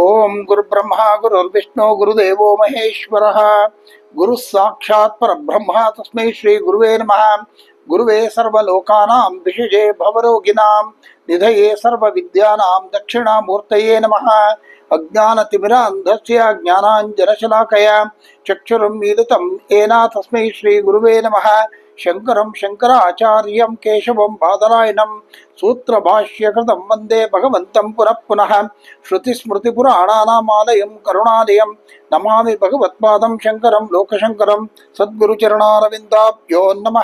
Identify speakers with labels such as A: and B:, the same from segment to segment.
A: ఓం గురుబ్రహ్మ గురుర్విష్ణు గురుదేవో మహేశ్వర గురు సాక్షాత్ పరబ్రహ్మ తస్మై శ్రీ గురువే నమ గురువే సర్వలోకానాం విషజే భవరోగిణాం నిధయే సర్వ విద్యానాం దక్షిణామూర్తయే నమ అజ్ఞానతిమిరాంధస్య జ్ఞానాంజనశలాకయ చక్షురం మీదతం ఏనా తస్మై శ్రీ గురువే నమ சங்கரம் சங்கராச்சாரியம் கேசவம் பாதராயணம் சூத்திரபாஷ்யகிருதம் வந்தே பகவந்தம் புனப்புனக ஸ்ருதிஸ்மிருதிபுராணானாமாலயம் கருணாலயம் நமாமி பகவத்பாதம் சங்கரம் லோகசங்கரம் சத்குருச்சரணாரவிந்தாப்யோ நம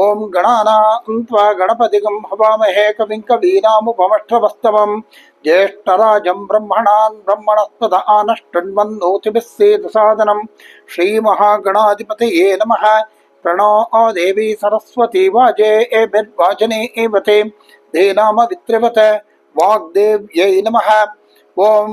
A: ஓம் கணானாந்த்வா கணபதிகம் ஹவாமஹே கவிம் கவீனாமுபமஷ்டவஸ்தவம் ज्येष्ठराजं ब्रह्मणान् ब्रह्मणस्पद आनष्टन्वन्नोतिभिः सेतुसादनं श्रीमहागणाधिपतये नमः प्रणो देवी सरस्वती वाजे वाजेभिर्वाचने एवते धीनामवित्रिवत वाग्देव्यै नमः ॐ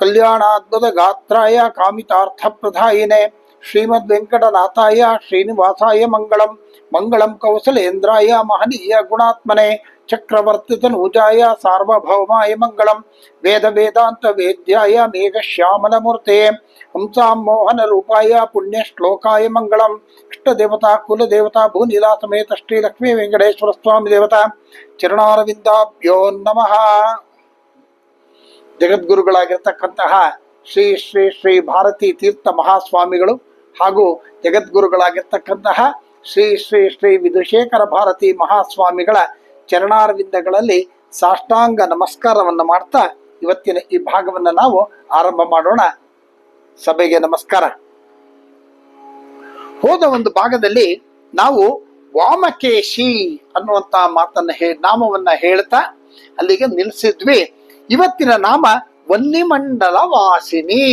A: कल्याणाद्भुतगात्राय कामितार्थप्रधायिने श्रीमद्वेङ्कटनाथाय श्रीनिवासाय मंगलम मंगलम कौशलेन्द्राय महनीय गुणात्मने ಚಕ್ರವರ್ತಿ ಉಜಾಯ ಸಾರ್ವಭೌಮಾಯ ಮಂಗಳಂ ವೇದ ವೇದಾಂತ ವೇದ್ಯಾಯ ಮೇಘ ಶ್ಯಾಮಲ ಮೂರ್ತೆ ಹಂಸಾಂ ಮೋಹನ ರೂಪಾಯ ಪುಣ್ಯ ಶ್ಲೋಕಾಯ ಮಂಗಳಂ ಇಷ್ಟ ದೇವತಾ ಕುಲ ದೇವತಾ ಭೂನಿಲಾ ಸಮೇತ ಶ್ರೀ ಲಕ್ಷ್ಮೀ ವೆಂಕಟೇಶ್ವರ ಸ್ವಾಮಿ ದೇವತಾ ಚರಣಾರವಿಂದಾಭ್ಯೋ ನಮಃ ಜಗದ್ಗುರುಗಳಾಗಿರ್ತಕ್ಕಂತಹ ಶ್ರೀ ಶ್ರೀ ಶ್ರೀ ಭಾರತೀ ತೀರ್ಥ ಮಹಾಸ್ವಾಮಿಗಳು ಹಾಗೂ ಜಗದ್ಗುರುಗಳಾಗಿರ್ತಕ್ಕಂತಹ ಶ್ರೀ ಶ್ರೀ ಶ್ರೀ ವಿಧುಶೇಖರ ಭಾರತಿ ಮಹಾಸ್ವಾಮಿಗಳ ಚರಣಾರವಿಂದಗಳಲ್ಲಿ ಸಾಷ್ಟಾಂಗ ನಮಸ್ಕಾರವನ್ನು ಮಾಡ್ತಾ ಇವತ್ತಿನ ಈ ಭಾಗವನ್ನು ನಾವು ಆರಂಭ ಮಾಡೋಣ ಸಭೆಗೆ ನಮಸ್ಕಾರ ಹೋದ ಒಂದು ಭಾಗದಲ್ಲಿ ನಾವು ವಾಮಕೇಶಿ ಅನ್ನುವಂತ ಮಾತನ್ನ ಹೇ ನಾಮವನ್ನ ಹೇಳ್ತಾ ಅಲ್ಲಿಗೆ ನಿಲ್ಲಿಸಿದ್ವಿ ಇವತ್ತಿನ ನಾಮ ವನ್ನಿಮಂಡಲ ವಾಸಿನಿ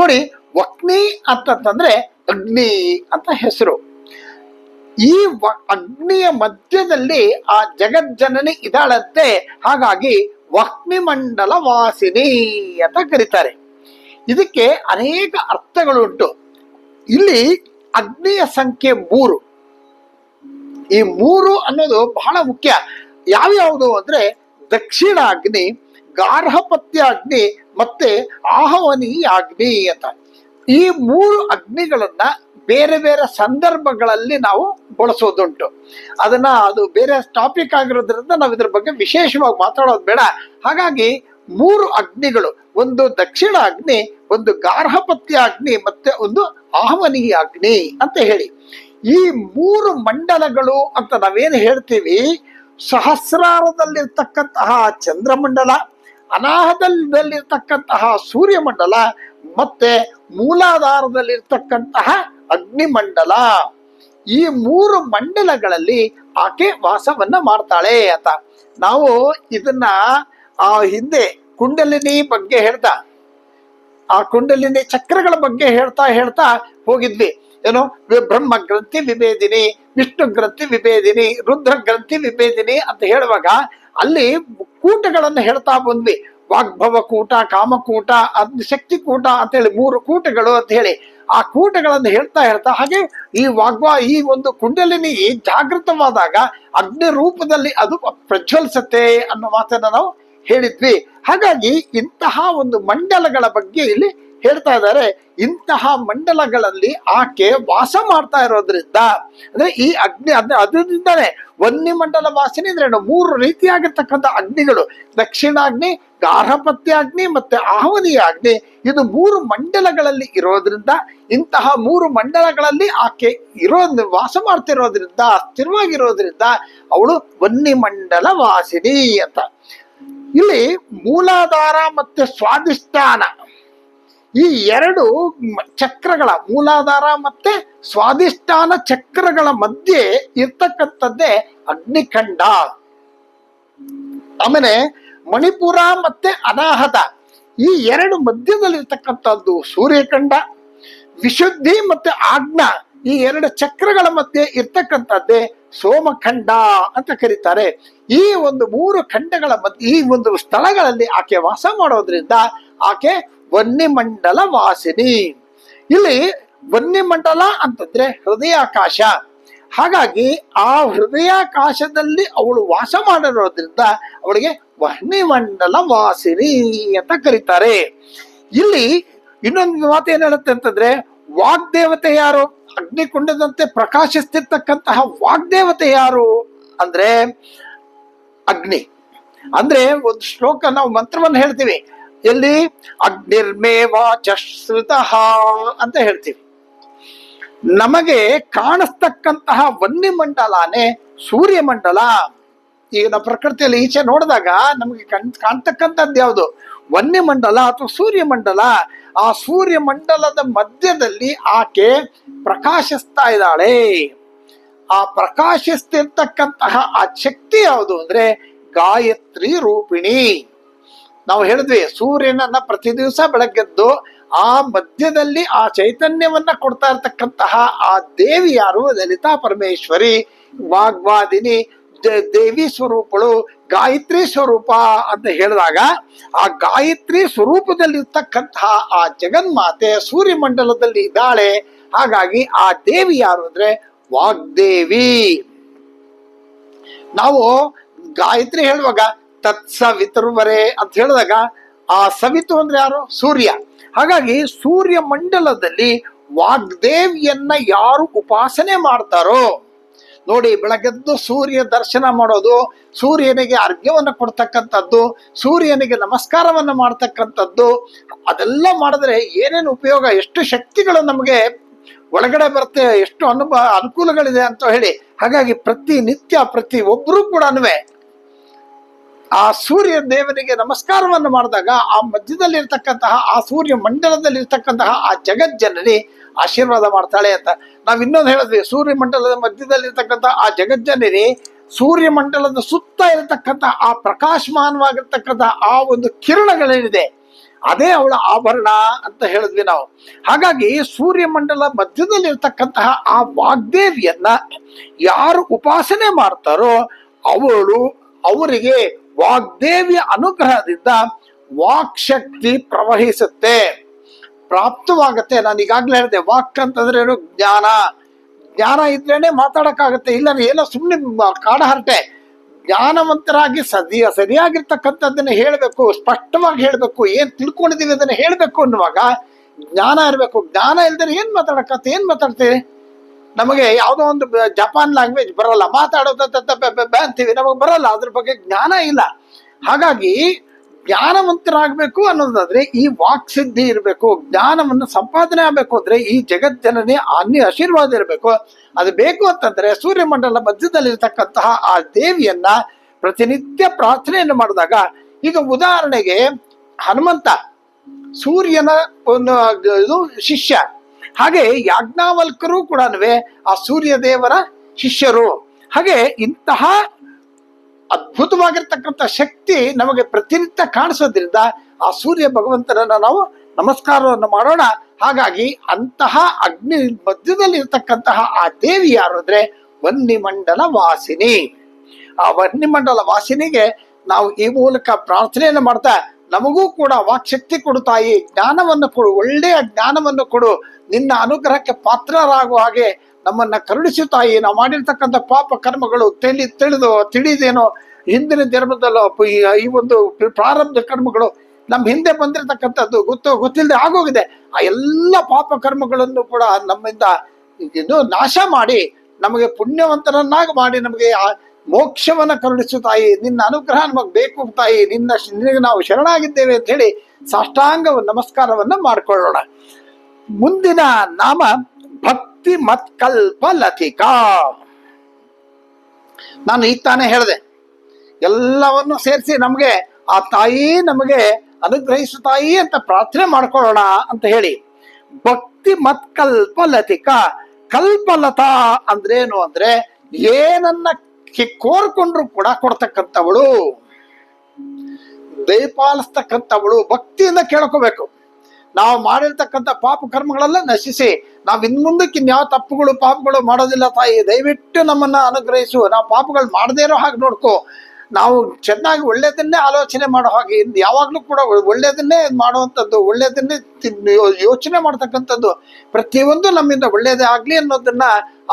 A: ನೋಡಿ ವಕ್ನಿ ಅಂತಂತಂದ್ರೆ ಅಗ್ನಿ ಅಂತ ಹೆಸರು ಈ ಅಗ್ನಿಯ ಮಧ್ಯದಲ್ಲಿ ಆ ಜಗಜ್ಜನನಿ ಇದಾಳಂತೆ ಹಾಗಾಗಿ ವಕ್ನಿಮಂಡಲ ವಾಸಿನಿ ಅಂತ ಕರೀತಾರೆ ಇದಕ್ಕೆ ಅನೇಕ ಅರ್ಥಗಳುಂಟು ಇಲ್ಲಿ ಅಗ್ನಿಯ ಸಂಖ್ಯೆ ಮೂರು ಈ ಮೂರು ಅನ್ನೋದು ಬಹಳ ಮುಖ್ಯ ಯಾವ್ಯಾವುದು ಅಂದ್ರೆ ದಕ್ಷಿಣ ಅಗ್ನಿ ಗಾರ್ಹಪತ್ಯ ಅಗ್ನಿ ಮತ್ತೆ ಆಹವನಿ ಅಗ್ನಿ ಅಂತ ಈ ಮೂರು ಅಗ್ನಿಗಳನ್ನ ಬೇರೆ ಬೇರೆ ಸಂದರ್ಭಗಳಲ್ಲಿ ನಾವು ಬಳಸೋದುಂಟು ಅದನ್ನ ಅದು ಬೇರೆ ಟಾಪಿಕ್ ಆಗಿರೋದ್ರಿಂದ ನಾವು ಇದ್ರ ಬಗ್ಗೆ ವಿಶೇಷವಾಗಿ ಮಾತಾಡೋದು ಬೇಡ ಹಾಗಾಗಿ ಮೂರು ಅಗ್ನಿಗಳು ಒಂದು ದಕ್ಷಿಣ ಅಗ್ನಿ ಒಂದು ಗಾರ್ಹಪತ್ಯ ಅಗ್ನಿ ಮತ್ತೆ ಒಂದು ಆಹ್ವನೀಯ ಅಗ್ನಿ ಅಂತ ಹೇಳಿ ಈ ಮೂರು ಮಂಡಲಗಳು ಅಂತ ನಾವೇನು ಹೇಳ್ತೀವಿ ಸಹಸ್ರಾರದಲ್ಲಿರ್ತಕ್ಕಂತಹ ಚಂದ್ರಮಂಡಲ ಅನಾಹದಲ್ಲಿರ್ತಕ್ಕಂತಹ ಸೂರ್ಯಮಂಡಲ ಮತ್ತೆ ಮೂಲಾಧಾರದಲ್ಲಿರ್ತಕ್ಕಂತಹ ಅಗ್ನಿಮಂಡಲ ಈ ಮೂರು ಮಂಡಲಗಳಲ್ಲಿ ಆಕೆ ವಾಸವನ್ನ ಮಾಡ್ತಾಳೆ ಅಂತ ನಾವು ಇದನ್ನ ಆ ಹಿಂದೆ ಕುಂಡಲಿನಿ ಬಗ್ಗೆ ಹೇಳ್ತಾ ಆ ಕುಂಡಲಿನಿ ಚಕ್ರಗಳ ಬಗ್ಗೆ ಹೇಳ್ತಾ ಹೇಳ್ತಾ ಹೋಗಿದ್ವಿ ಏನು ಬ್ರಹ್ಮ ಗ್ರಂಥಿ ವಿಭೇದಿನಿ ವಿಷ್ಣು ಗ್ರಂಥಿ ವಿಭೇದಿನಿ ರುದ್ರ ಗ್ರಂಥಿ ವಿಭೇದಿನಿ ಅಂತ ಹೇಳುವಾಗ ಅಲ್ಲಿ ಕೂಟಗಳನ್ನು ಹೇಳ್ತಾ ಬಂದ್ವಿ ವಾಗ್ಭವ ಕೂಟ ಕಾಮಕೂಟ ಶಕ್ತಿ ಕೂಟ ಅಂತೇಳಿ ಮೂರು ಕೂಟಗಳು ಅಂತ ಹೇಳಿ ಆ ಕೂಟಗಳನ್ನು ಹೇಳ್ತಾ ಹೇಳ್ತಾ ಹಾಗೆ ಈ ವಾಗ್ವ ಈ ಒಂದು ಕುಂಡಲಿನಿ ಜಾಗೃತವಾದಾಗ ಅಗ್ನಿ ರೂಪದಲ್ಲಿ ಅದು ಪ್ರಜ್ವಲಿಸುತ್ತೆ ಅನ್ನೋ ಮಾತನ್ನ ನಾವು ಹೇಳಿದ್ವಿ ಹಾಗಾಗಿ ಇಂತಹ ಒಂದು ಮಂಡಲಗಳ ಬಗ್ಗೆ ಇಲ್ಲಿ ಹೇಳ್ತಾ ಇದ್ದಾರೆ ಇಂತಹ ಮಂಡಲಗಳಲ್ಲಿ ಆಕೆ ವಾಸ ಮಾಡ್ತಾ ಇರೋದ್ರಿಂದ ಅಂದ್ರೆ ಈ ಅಗ್ನಿ ಅಂದ್ರೆ ಅದರಿಂದಾನೆ ವನ್ನಿ ಮಂಡಲ ವಾಸನೆ ಅಂದ್ರೆ ಮೂರು ರೀತಿಯಾಗಿರ್ತಕ್ಕಂಥ ಅಗ್ನಿಗಳು ದಕ್ಷಿಣಾಗ್ನಿ ಅಗ್ನಿ ಮತ್ತೆ ಆಹ್ವನೀಯ ಅಗ್ನಿ ಇದು ಮೂರು ಮಂಡಲಗಳಲ್ಲಿ ಇರೋದ್ರಿಂದ ಇಂತಹ ಮೂರು ಮಂಡಲಗಳಲ್ಲಿ ಆಕೆ ಇರೋ ವಾಸ ಮಾಡ್ತಿರೋದ್ರಿಂದ ಸ್ಥಿರವಾಗಿರೋದ್ರಿಂದ ಅವಳು ವನ್ನಿ ಮಂಡಲ ವಾಸಿನಿ ಅಂತ ಇಲ್ಲಿ ಮೂಲಾಧಾರ ಮತ್ತೆ ಸ್ವಾಧಿಷ್ಠಾನ ಈ ಎರಡು ಚಕ್ರಗಳ ಮೂಲಾಧಾರ ಮತ್ತೆ ಸ್ವಾದಿಷ್ಠಾನ ಚಕ್ರಗಳ ಮಧ್ಯೆ ಇರ್ತಕ್ಕಂಥದ್ದೇ ಅಗ್ನಿಖಂಡ ಆಮೇಲೆ ಮಣಿಪುರ ಮತ್ತೆ ಅನಾಹತ ಈ ಎರಡು ಮಧ್ಯದಲ್ಲಿ ಇರ್ತಕ್ಕಂಥದ್ದು ಸೂರ್ಯಖಂಡ ವಿಶುದ್ಧಿ ಮತ್ತೆ ಆಗ್ನ ಈ ಎರಡು ಚಕ್ರಗಳ ಮಧ್ಯೆ ಇರ್ತಕ್ಕಂಥದ್ದೇ ಸೋಮಖಂಡ ಅಂತ ಕರೀತಾರೆ ಈ ಒಂದು ಮೂರು ಖಂಡಗಳ ಮಧ್ಯೆ ಈ ಒಂದು ಸ್ಥಳಗಳಲ್ಲಿ ಆಕೆ ವಾಸ ಮಾಡೋದ್ರಿಂದ ಆಕೆ ವನ್ಯಮಂಡಲ ವಾಸಿನಿ ಇಲ್ಲಿ ವನ್ಯಮಂಡಲ ಅಂತಂದ್ರೆ ಹೃದಯಾಕಾಶ ಹಾಗಾಗಿ ಆ ಹೃದಯಾಕಾಶದಲ್ಲಿ ಅವಳು ವಾಸ ಮಾಡಿರೋದ್ರಿಂದ ಅವಳಿಗೆ ವನ್ಯಮಂಡಲ ವಾಸಿನಿ ಅಂತ ಕರೀತಾರೆ ಇಲ್ಲಿ ಇನ್ನೊಂದು ಮಾತು ಏನ್ ಹೇಳುತ್ತೆ ಅಂತಂದ್ರೆ ವಾಗ್ದೇವತೆ ಯಾರು ಅಗ್ನಿಕುಂಡದಂತೆ ಪ್ರಕಾಶಿಸ್ತಿರ್ತಕ್ಕಂತಹ ವಾಗ್ದೇವತೆ ಯಾರು ಅಂದ್ರೆ ಅಗ್ನಿ ಅಂದ್ರೆ ಒಂದು ಶ್ಲೋಕ ನಾವು ಮಂತ್ರವನ್ನು ಹೇಳ್ತೀವಿ ಎಲ್ಲಿ ಅಗ್ನಿರ್ಮೇವಾಚಶ್ರುತಃ ಅಂತ ಹೇಳ್ತೀವಿ ನಮಗೆ ಕಾಣಿಸ್ತಕ್ಕಂತಹ ವನ್ಯಮಂಡಲನೇ ಸೂರ್ಯಮಂಡಲ ಈಗ ನಾವು ಪ್ರಕೃತಿಯಲ್ಲಿ ಈಚೆ ನೋಡಿದಾಗ ನಮಗೆ ಕಣ್ ಕಾಣ್ತಕ್ಕಂಥದ್ದು ಯಾವುದು ವನ್ಯಮಂಡಲ ಅಥವಾ ಸೂರ್ಯಮಂಡಲ ಆ ಸೂರ್ಯ ಮಂಡಲದ ಮಧ್ಯದಲ್ಲಿ ಆಕೆ ಪ್ರಕಾಶಿಸ್ತಾ ಇದ್ದಾಳೆ ಆ ಪ್ರಕಾಶಿಸ್ತಿರ್ತಕ್ಕಂತಹ ಆ ಶಕ್ತಿ ಯಾವುದು ಅಂದ್ರೆ ಗಾಯತ್ರಿ ರೂಪಿಣಿ ನಾವು ಹೇಳಿದ್ವಿ ಸೂರ್ಯನನ್ನ ಪ್ರತಿ ದಿವಸ ಬೆಳಗ್ಗೆದ್ದು ಆ ಮಧ್ಯದಲ್ಲಿ ಆ ಚೈತನ್ಯವನ್ನ ಕೊಡ್ತಾ ಇರ್ತಕ್ಕಂತಹ ಆ ದೇವಿ ಯಾರು ಲಲಿತಾ ಪರಮೇಶ್ವರಿ ವಾಗ್ವಾದಿನಿ ದೇವಿ ಸ್ವರೂಪಳು ಗಾಯತ್ರಿ ಸ್ವರೂಪ ಅಂತ ಹೇಳಿದಾಗ ಆ ಗಾಯತ್ರಿ ಇರ್ತಕ್ಕಂತಹ ಆ ಜಗನ್ಮಾತೆ ಸೂರ್ಯಮಂಡಲದಲ್ಲಿ ಇದ್ದಾಳೆ ಹಾಗಾಗಿ ಆ ದೇವಿ ಯಾರು ಅಂದ್ರೆ ವಾಗ್ದೇವಿ ನಾವು ಗಾಯತ್ರಿ ಹೇಳುವಾಗ ತತ್ಸವಿತುರ್ವರೆ ಅಂತ ಹೇಳಿದಾಗ ಆ ಸವಿತು ಅಂದ್ರೆ ಯಾರು ಸೂರ್ಯ ಹಾಗಾಗಿ ಸೂರ್ಯ ಮಂಡಲದಲ್ಲಿ ವಾಗ್ದೇವಿಯನ್ನ ಯಾರು ಉಪಾಸನೆ ಮಾಡ್ತಾರೋ ನೋಡಿ ಬೆಳಗ್ಗೆದ್ದು ಸೂರ್ಯ ದರ್ಶನ ಮಾಡೋದು ಸೂರ್ಯನಿಗೆ ಅರ್ಘ್ಯವನ್ನು ಕೊಡ್ತಕ್ಕಂಥದ್ದು ಸೂರ್ಯನಿಗೆ ನಮಸ್ಕಾರವನ್ನು ಮಾಡ್ತಕ್ಕಂಥದ್ದು ಅದೆಲ್ಲ ಮಾಡಿದ್ರೆ ಏನೇನು ಉಪಯೋಗ ಎಷ್ಟು ಶಕ್ತಿಗಳು ನಮಗೆ ಒಳಗಡೆ ಬರುತ್ತೆ ಎಷ್ಟು ಅನುಭವ ಅನುಕೂಲಗಳಿದೆ ಅಂತ ಹೇಳಿ ಹಾಗಾಗಿ ಪ್ರತಿ ನಿತ್ಯ ಪ್ರತಿ ಒಬ್ಬರೂ ಕೂಡ ಆ ಸೂರ್ಯ ದೇವನಿಗೆ ನಮಸ್ಕಾರವನ್ನು ಮಾಡಿದಾಗ ಆ ಮಧ್ಯದಲ್ಲಿರ್ತಕ್ಕಂತಹ ಆ ಸೂರ್ಯ ಮಂಡಲದಲ್ಲಿರ್ತಕ್ಕಂತಹ ಆ ಜನರಿ ಆಶೀರ್ವಾದ ಮಾಡ್ತಾಳೆ ಅಂತ ನಾವು ಇನ್ನೊಂದು ಹೇಳಿದ್ವಿ ಸೂರ್ಯ ಮಂಡಲದ ಮಧ್ಯದಲ್ಲಿರ್ತಕ್ಕಂಥ ಆ ಜನರಿ ಸೂರ್ಯ ಮಂಡಲದ ಸುತ್ತ ಇರತಕ್ಕಂತಹ ಆ ಪ್ರಕಾಶಮಾನವಾಗಿರ್ತಕ್ಕಂತಹ ಆ ಒಂದು ಕಿರಣಗಳೇನಿದೆ ಅದೇ ಅವಳ ಆಭರಣ ಅಂತ ಹೇಳಿದ್ವಿ ನಾವು ಹಾಗಾಗಿ ಸೂರ್ಯ ಸೂರ್ಯಮಂಡಲ ಮಧ್ಯದಲ್ಲಿರ್ತಕ್ಕಂತಹ ಆ ವಾಗ್ದೇವಿಯನ್ನ ಯಾರು ಉಪಾಸನೆ ಮಾಡ್ತಾರೋ ಅವಳು ಅವರಿಗೆ ವಾಗ್ದೇವಿಯ ಅನುಗ್ರಹದಿಂದ ವಾಕ್ ಶಕ್ತಿ ಪ್ರವಹಿಸುತ್ತೆ ಪ್ರಾಪ್ತವಾಗುತ್ತೆ ನಾನು ಈಗಾಗಲೇ ಹೇಳಿದೆ ವಾಕ್ ಅಂತಂದ್ರೆ ಏನು ಜ್ಞಾನ ಜ್ಞಾನ ಇದ್ರೇನೆ ಮಾತಾಡಕ್ಕಾಗತ್ತೆ ಇಲ್ಲ ಏನೋ ಸುಮ್ಮನೆ ಹರಟೆ ಜ್ಞಾನವಂತರಾಗಿ ಸದಿಯ ಸರಿಯಾಗಿರ್ತಕ್ಕಂಥದ್ದನ್ನ ಹೇಳಬೇಕು ಸ್ಪಷ್ಟವಾಗಿ ಹೇಳಬೇಕು ಏನು ತಿಳ್ಕೊಂಡಿದ್ದೀವಿ ಅದನ್ನ ಹೇಳಬೇಕು ಅನ್ನುವಾಗ ಜ್ಞಾನ ಇರಬೇಕು ಜ್ಞಾನ ಇಲ್ದರೆ ಏನು ಮಾತಾಡಕತ್ತೆ ಏನು ಮಾತಾಡ್ತೀರಿ ನಮಗೆ ಯಾವುದೋ ಒಂದು ಜಪಾನ್ ಲ್ಯಾಂಗ್ವೇಜ್ ಬರಲ್ಲ ಮಾತಾಡೋದಂತ ಅಂತೀವಿ ನಮಗೆ ಬರಲ್ಲ ಅದ್ರ ಬಗ್ಗೆ ಜ್ಞಾನ ಇಲ್ಲ ಹಾಗಾಗಿ ಜ್ಞಾನವಂತರಾಗಬೇಕು ಅನ್ನೋದಾದ್ರೆ ಈ ವಾಕ್ ಸಿದ್ಧಿ ಇರಬೇಕು ಜ್ಞಾನವನ್ನು ಸಂಪಾದನೆ ಆಗಬೇಕು ಅಂದ್ರೆ ಈ ಜನನೇ ಅನ್ಯ ಆಶೀರ್ವಾದ ಇರಬೇಕು ಅದು ಬೇಕು ಅಂತಂದ್ರೆ ಸೂರ್ಯಮಂಡಲ ಮಧ್ಯದಲ್ಲಿರ್ತಕ್ಕಂತಹ ಆ ದೇವಿಯನ್ನ ಪ್ರತಿನಿತ್ಯ ಪ್ರಾರ್ಥನೆಯನ್ನು ಮಾಡಿದಾಗ ಈಗ ಉದಾಹರಣೆಗೆ ಹನುಮಂತ ಸೂರ್ಯನ ಒಂದು ಇದು ಶಿಷ್ಯ ಹಾಗೆ ಯಾಜ್ಞಾವಲ್ಕರು ಕೂಡ ಆ ಸೂರ್ಯ ದೇವರ ಶಿಷ್ಯರು ಹಾಗೆ ಇಂತಹ ಅದ್ಭುತವಾಗಿರ್ತಕ್ಕಂಥ ಶಕ್ತಿ ನಮಗೆ ಪ್ರತಿನಿತ್ಯ ಕಾಣಿಸೋದ್ರಿಂದ ಆ ಸೂರ್ಯ ಭಗವಂತನನ್ನ ನಾವು ನಮಸ್ಕಾರವನ್ನು ಮಾಡೋಣ ಹಾಗಾಗಿ ಅಂತಹ ಅಗ್ನಿ ಮಧ್ಯದಲ್ಲಿ ಇರತಕ್ಕಂತಹ ಆ ದೇವಿ ಯಾರು ಅಂದ್ರೆ ವನ್ನಿಮಂಡಲ ವಾಸಿನಿ ಆ ವನ್ನಿಮಂಡಲ ವಾಸಿನಿಗೆ ನಾವು ಈ ಮೂಲಕ ಪ್ರಾರ್ಥನೆಯನ್ನು ಮಾಡ್ತಾ ನಮಗೂ ಕೂಡ ವಾಕ್ಶಕ್ತಿ ಕೊಡು ತಾಯಿ ಜ್ಞಾನವನ್ನು ಕೊಡು ಒಳ್ಳೆಯ ಜ್ಞಾನವನ್ನು ಕೊಡು ನಿನ್ನ ಅನುಗ್ರಹಕ್ಕೆ ಪಾತ್ರರಾಗುವ ಹಾಗೆ ನಮ್ಮನ್ನ ಕರುಣಿಸು ತಾಯಿ ನಾವು ಮಾಡಿರ್ತಕ್ಕಂಥ ಪಾಪ ಕರ್ಮಗಳು ತಿಳಿ ತಿಳಿದು ತಿಳಿದೇನೋ ಹಿಂದಿನ ಜನ್ಮದಲ್ಲೋ ಈ ಒಂದು ಪ್ರಾರಂಭ ಕರ್ಮಗಳು ನಮ್ಮ ಹಿಂದೆ ಬಂದಿರತಕ್ಕಂಥದ್ದು ಗೊತ್ತು ಗೊತ್ತಿಲ್ಲದೆ ಆಗೋಗಿದೆ ಆ ಎಲ್ಲ ಪಾಪ ಕರ್ಮಗಳನ್ನು ಕೂಡ ನಮ್ಮಿಂದ ಇದು ನಾಶ ಮಾಡಿ ನಮಗೆ ಪುಣ್ಯವಂತರನ್ನಾಗಿ ಮಾಡಿ ನಮಗೆ ಆ ಮೋಕ್ಷವನ್ನು ಕರುಣಿಸು ತಾಯಿ ನಿನ್ನ ಅನುಗ್ರಹ ನಮಗೆ ಬೇಕು ತಾಯಿ ನಿನ್ನ ನಿನಗೆ ನಾವು ಶರಣಾಗಿದ್ದೇವೆ ಅಂತ ಹೇಳಿ ಸಾಷ್ಟಾಂಗ ನಮಸ್ಕಾರವನ್ನು ಮಾಡಿಕೊಳ್ಳೋಣ ಮುಂದಿನ ನಾಮ ಭಕ್ತಿ ಮತ್ಕಲ್ಪ ಲತಿಕಾ ನಾನು ಈಗ ತಾನೇ ಹೇಳಿದೆ ಎಲ್ಲವನ್ನು ಸೇರಿಸಿ ನಮಗೆ ಆ ತಾಯಿ ನಮಗೆ ಅನುಗ್ರಹಿಸು ತಾಯಿ ಅಂತ ಪ್ರಾರ್ಥನೆ ಮಾಡ್ಕೊಳ್ಳೋಣ ಅಂತ ಹೇಳಿ ಭಕ್ತಿ ಮತ್ ಲತಿಕಾ ಕಲ್ಪಲತಾ ಅಂದ್ರೇನು ಅಂದ್ರೆ ಏನನ್ನ ಕೋರ್ಕೊಂಡ್ರು ಕೂಡ ಕೊಡ್ತಕ್ಕಂಥವಳು ದಯಪಾಲಿಸ್ತಕ್ಕಂಥವಳು ಭಕ್ತಿಯಿಂದ ಕೇಳ್ಕೋಬೇಕು ನಾವು ಮಾಡಿರ್ತಕ್ಕಂಥ ಪಾಪ ಕರ್ಮಗಳೆಲ್ಲ ನಶಿಸಿ ನಾವು ಇನ್ ಮುಂದಕ್ಕೆ ಇನ್ಯಾವ ತಪ್ಪುಗಳು ಪಾಪಗಳು ಮಾಡೋದಿಲ್ಲ ತಾಯಿ ದಯವಿಟ್ಟು ನಮ್ಮನ್ನ ಅನುಗ್ರಹಿಸು ನಾವು ಪಾಪಗಳು ಮಾಡದೇ ಇರೋ ಹಾಗೆ ನೋಡ್ಕೋ ನಾವು ಚೆನ್ನಾಗಿ ಒಳ್ಳೇದನ್ನೇ ಆಲೋಚನೆ ಮಾಡೋ ಹಾಗೆ ಯಾವಾಗಲೂ ಕೂಡ ಒಳ್ಳೇದನ್ನೇ ಮಾಡುವಂಥದ್ದು ಒಳ್ಳೇದನ್ನೇ ಯೋಚನೆ ಮಾಡ್ತಕ್ಕಂಥದ್ದು ಪ್ರತಿಯೊಂದು ನಮ್ಮಿಂದ ಒಳ್ಳೇದೇ ಆಗಲಿ ಅನ್ನೋದನ್ನ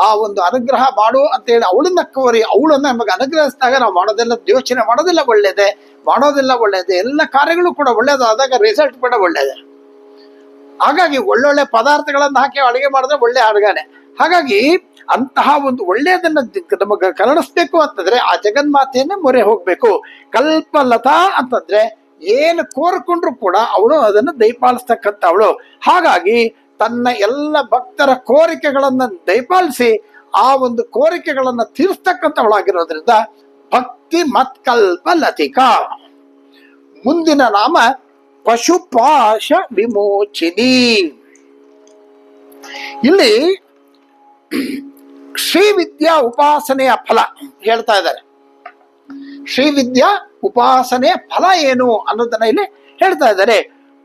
A: ಆ ಒಂದು ಅನುಗ್ರಹ ಮಾಡು ಅಂತೇಳಿ ಅವಳನ್ನ ಕೋರಿ ಅವಳನ್ನ ನಮಗೆ ಅನುಗ್ರಹಿಸಿದಾಗ ನಾವು ಮಾಡೋದೆಲ್ಲ ಯೋಚನೆ ಮಾಡೋದಿಲ್ಲ ಒಳ್ಳೇದೇ ಮಾಡೋದಿಲ್ಲ ಒಳ್ಳೇದೇ ಎಲ್ಲ ಕಾರ್ಯಗಳು ಕೂಡ ಒಳ್ಳೇದಾದಾಗ ರಿಸಲ್ಟ್ ಕೂಡ ಒಳ್ಳೇದೇ ಹಾಗಾಗಿ ಒಳ್ಳೊಳ್ಳೆ ಪದಾರ್ಥಗಳನ್ನು ಹಾಕಿ ಅಡುಗೆ ಮಾಡಿದ್ರೆ ಒಳ್ಳೆ ಅಡುಗೆನೆ ಹಾಗಾಗಿ ಅಂತಹ ಒಂದು ಒಳ್ಳೆಯದನ್ನ ನಮಗೆ ಕಲಡಿಸ್ಬೇಕು ಅಂತಂದ್ರೆ ಆ ಜಗನ್ಮಾತೆಯನ್ನೇ ಮೊರೆ ಹೋಗ್ಬೇಕು ಕಲ್ಪಲತಾ ಅಂತಂದ್ರೆ ಏನು ಕೋರ್ಕೊಂಡ್ರು ಕೂಡ ಅವಳು ಅದನ್ನು ದಯಪಾಲಿಸ್ತಕ್ಕಂಥವಳು ಹಾಗಾಗಿ ತನ್ನ ಎಲ್ಲ ಭಕ್ತರ ಕೋರಿಕೆಗಳನ್ನು ದಯಪಾಲಿಸಿ ಆ ಒಂದು ಕೋರಿಕೆಗಳನ್ನು ತೀರಿಸ್ತಕ್ಕಂಥವಳಾಗಿರೋದ್ರಿಂದ ಭಕ್ತಿ ಮತ್ಕಲ್ಪ ಲತಿಕಾ ಮುಂದಿನ ನಾಮ ಪಶುಪಾಶ ವಿಮೋಚಿನಿ ಇಲ್ಲಿ ಶ್ರೀವಿದ್ಯಾ ಉಪಾಸನೆಯ ಫಲ ಹೇಳ್ತಾ ಇದ್ದಾರೆ ಶ್ರೀವಿದ್ಯಾ ಉಪಾಸನೆಯ ಫಲ ಏನು ಅನ್ನೋದನ್ನ ಇಲ್ಲಿ ಹೇಳ್ತಾ ಇದ್ದಾರೆ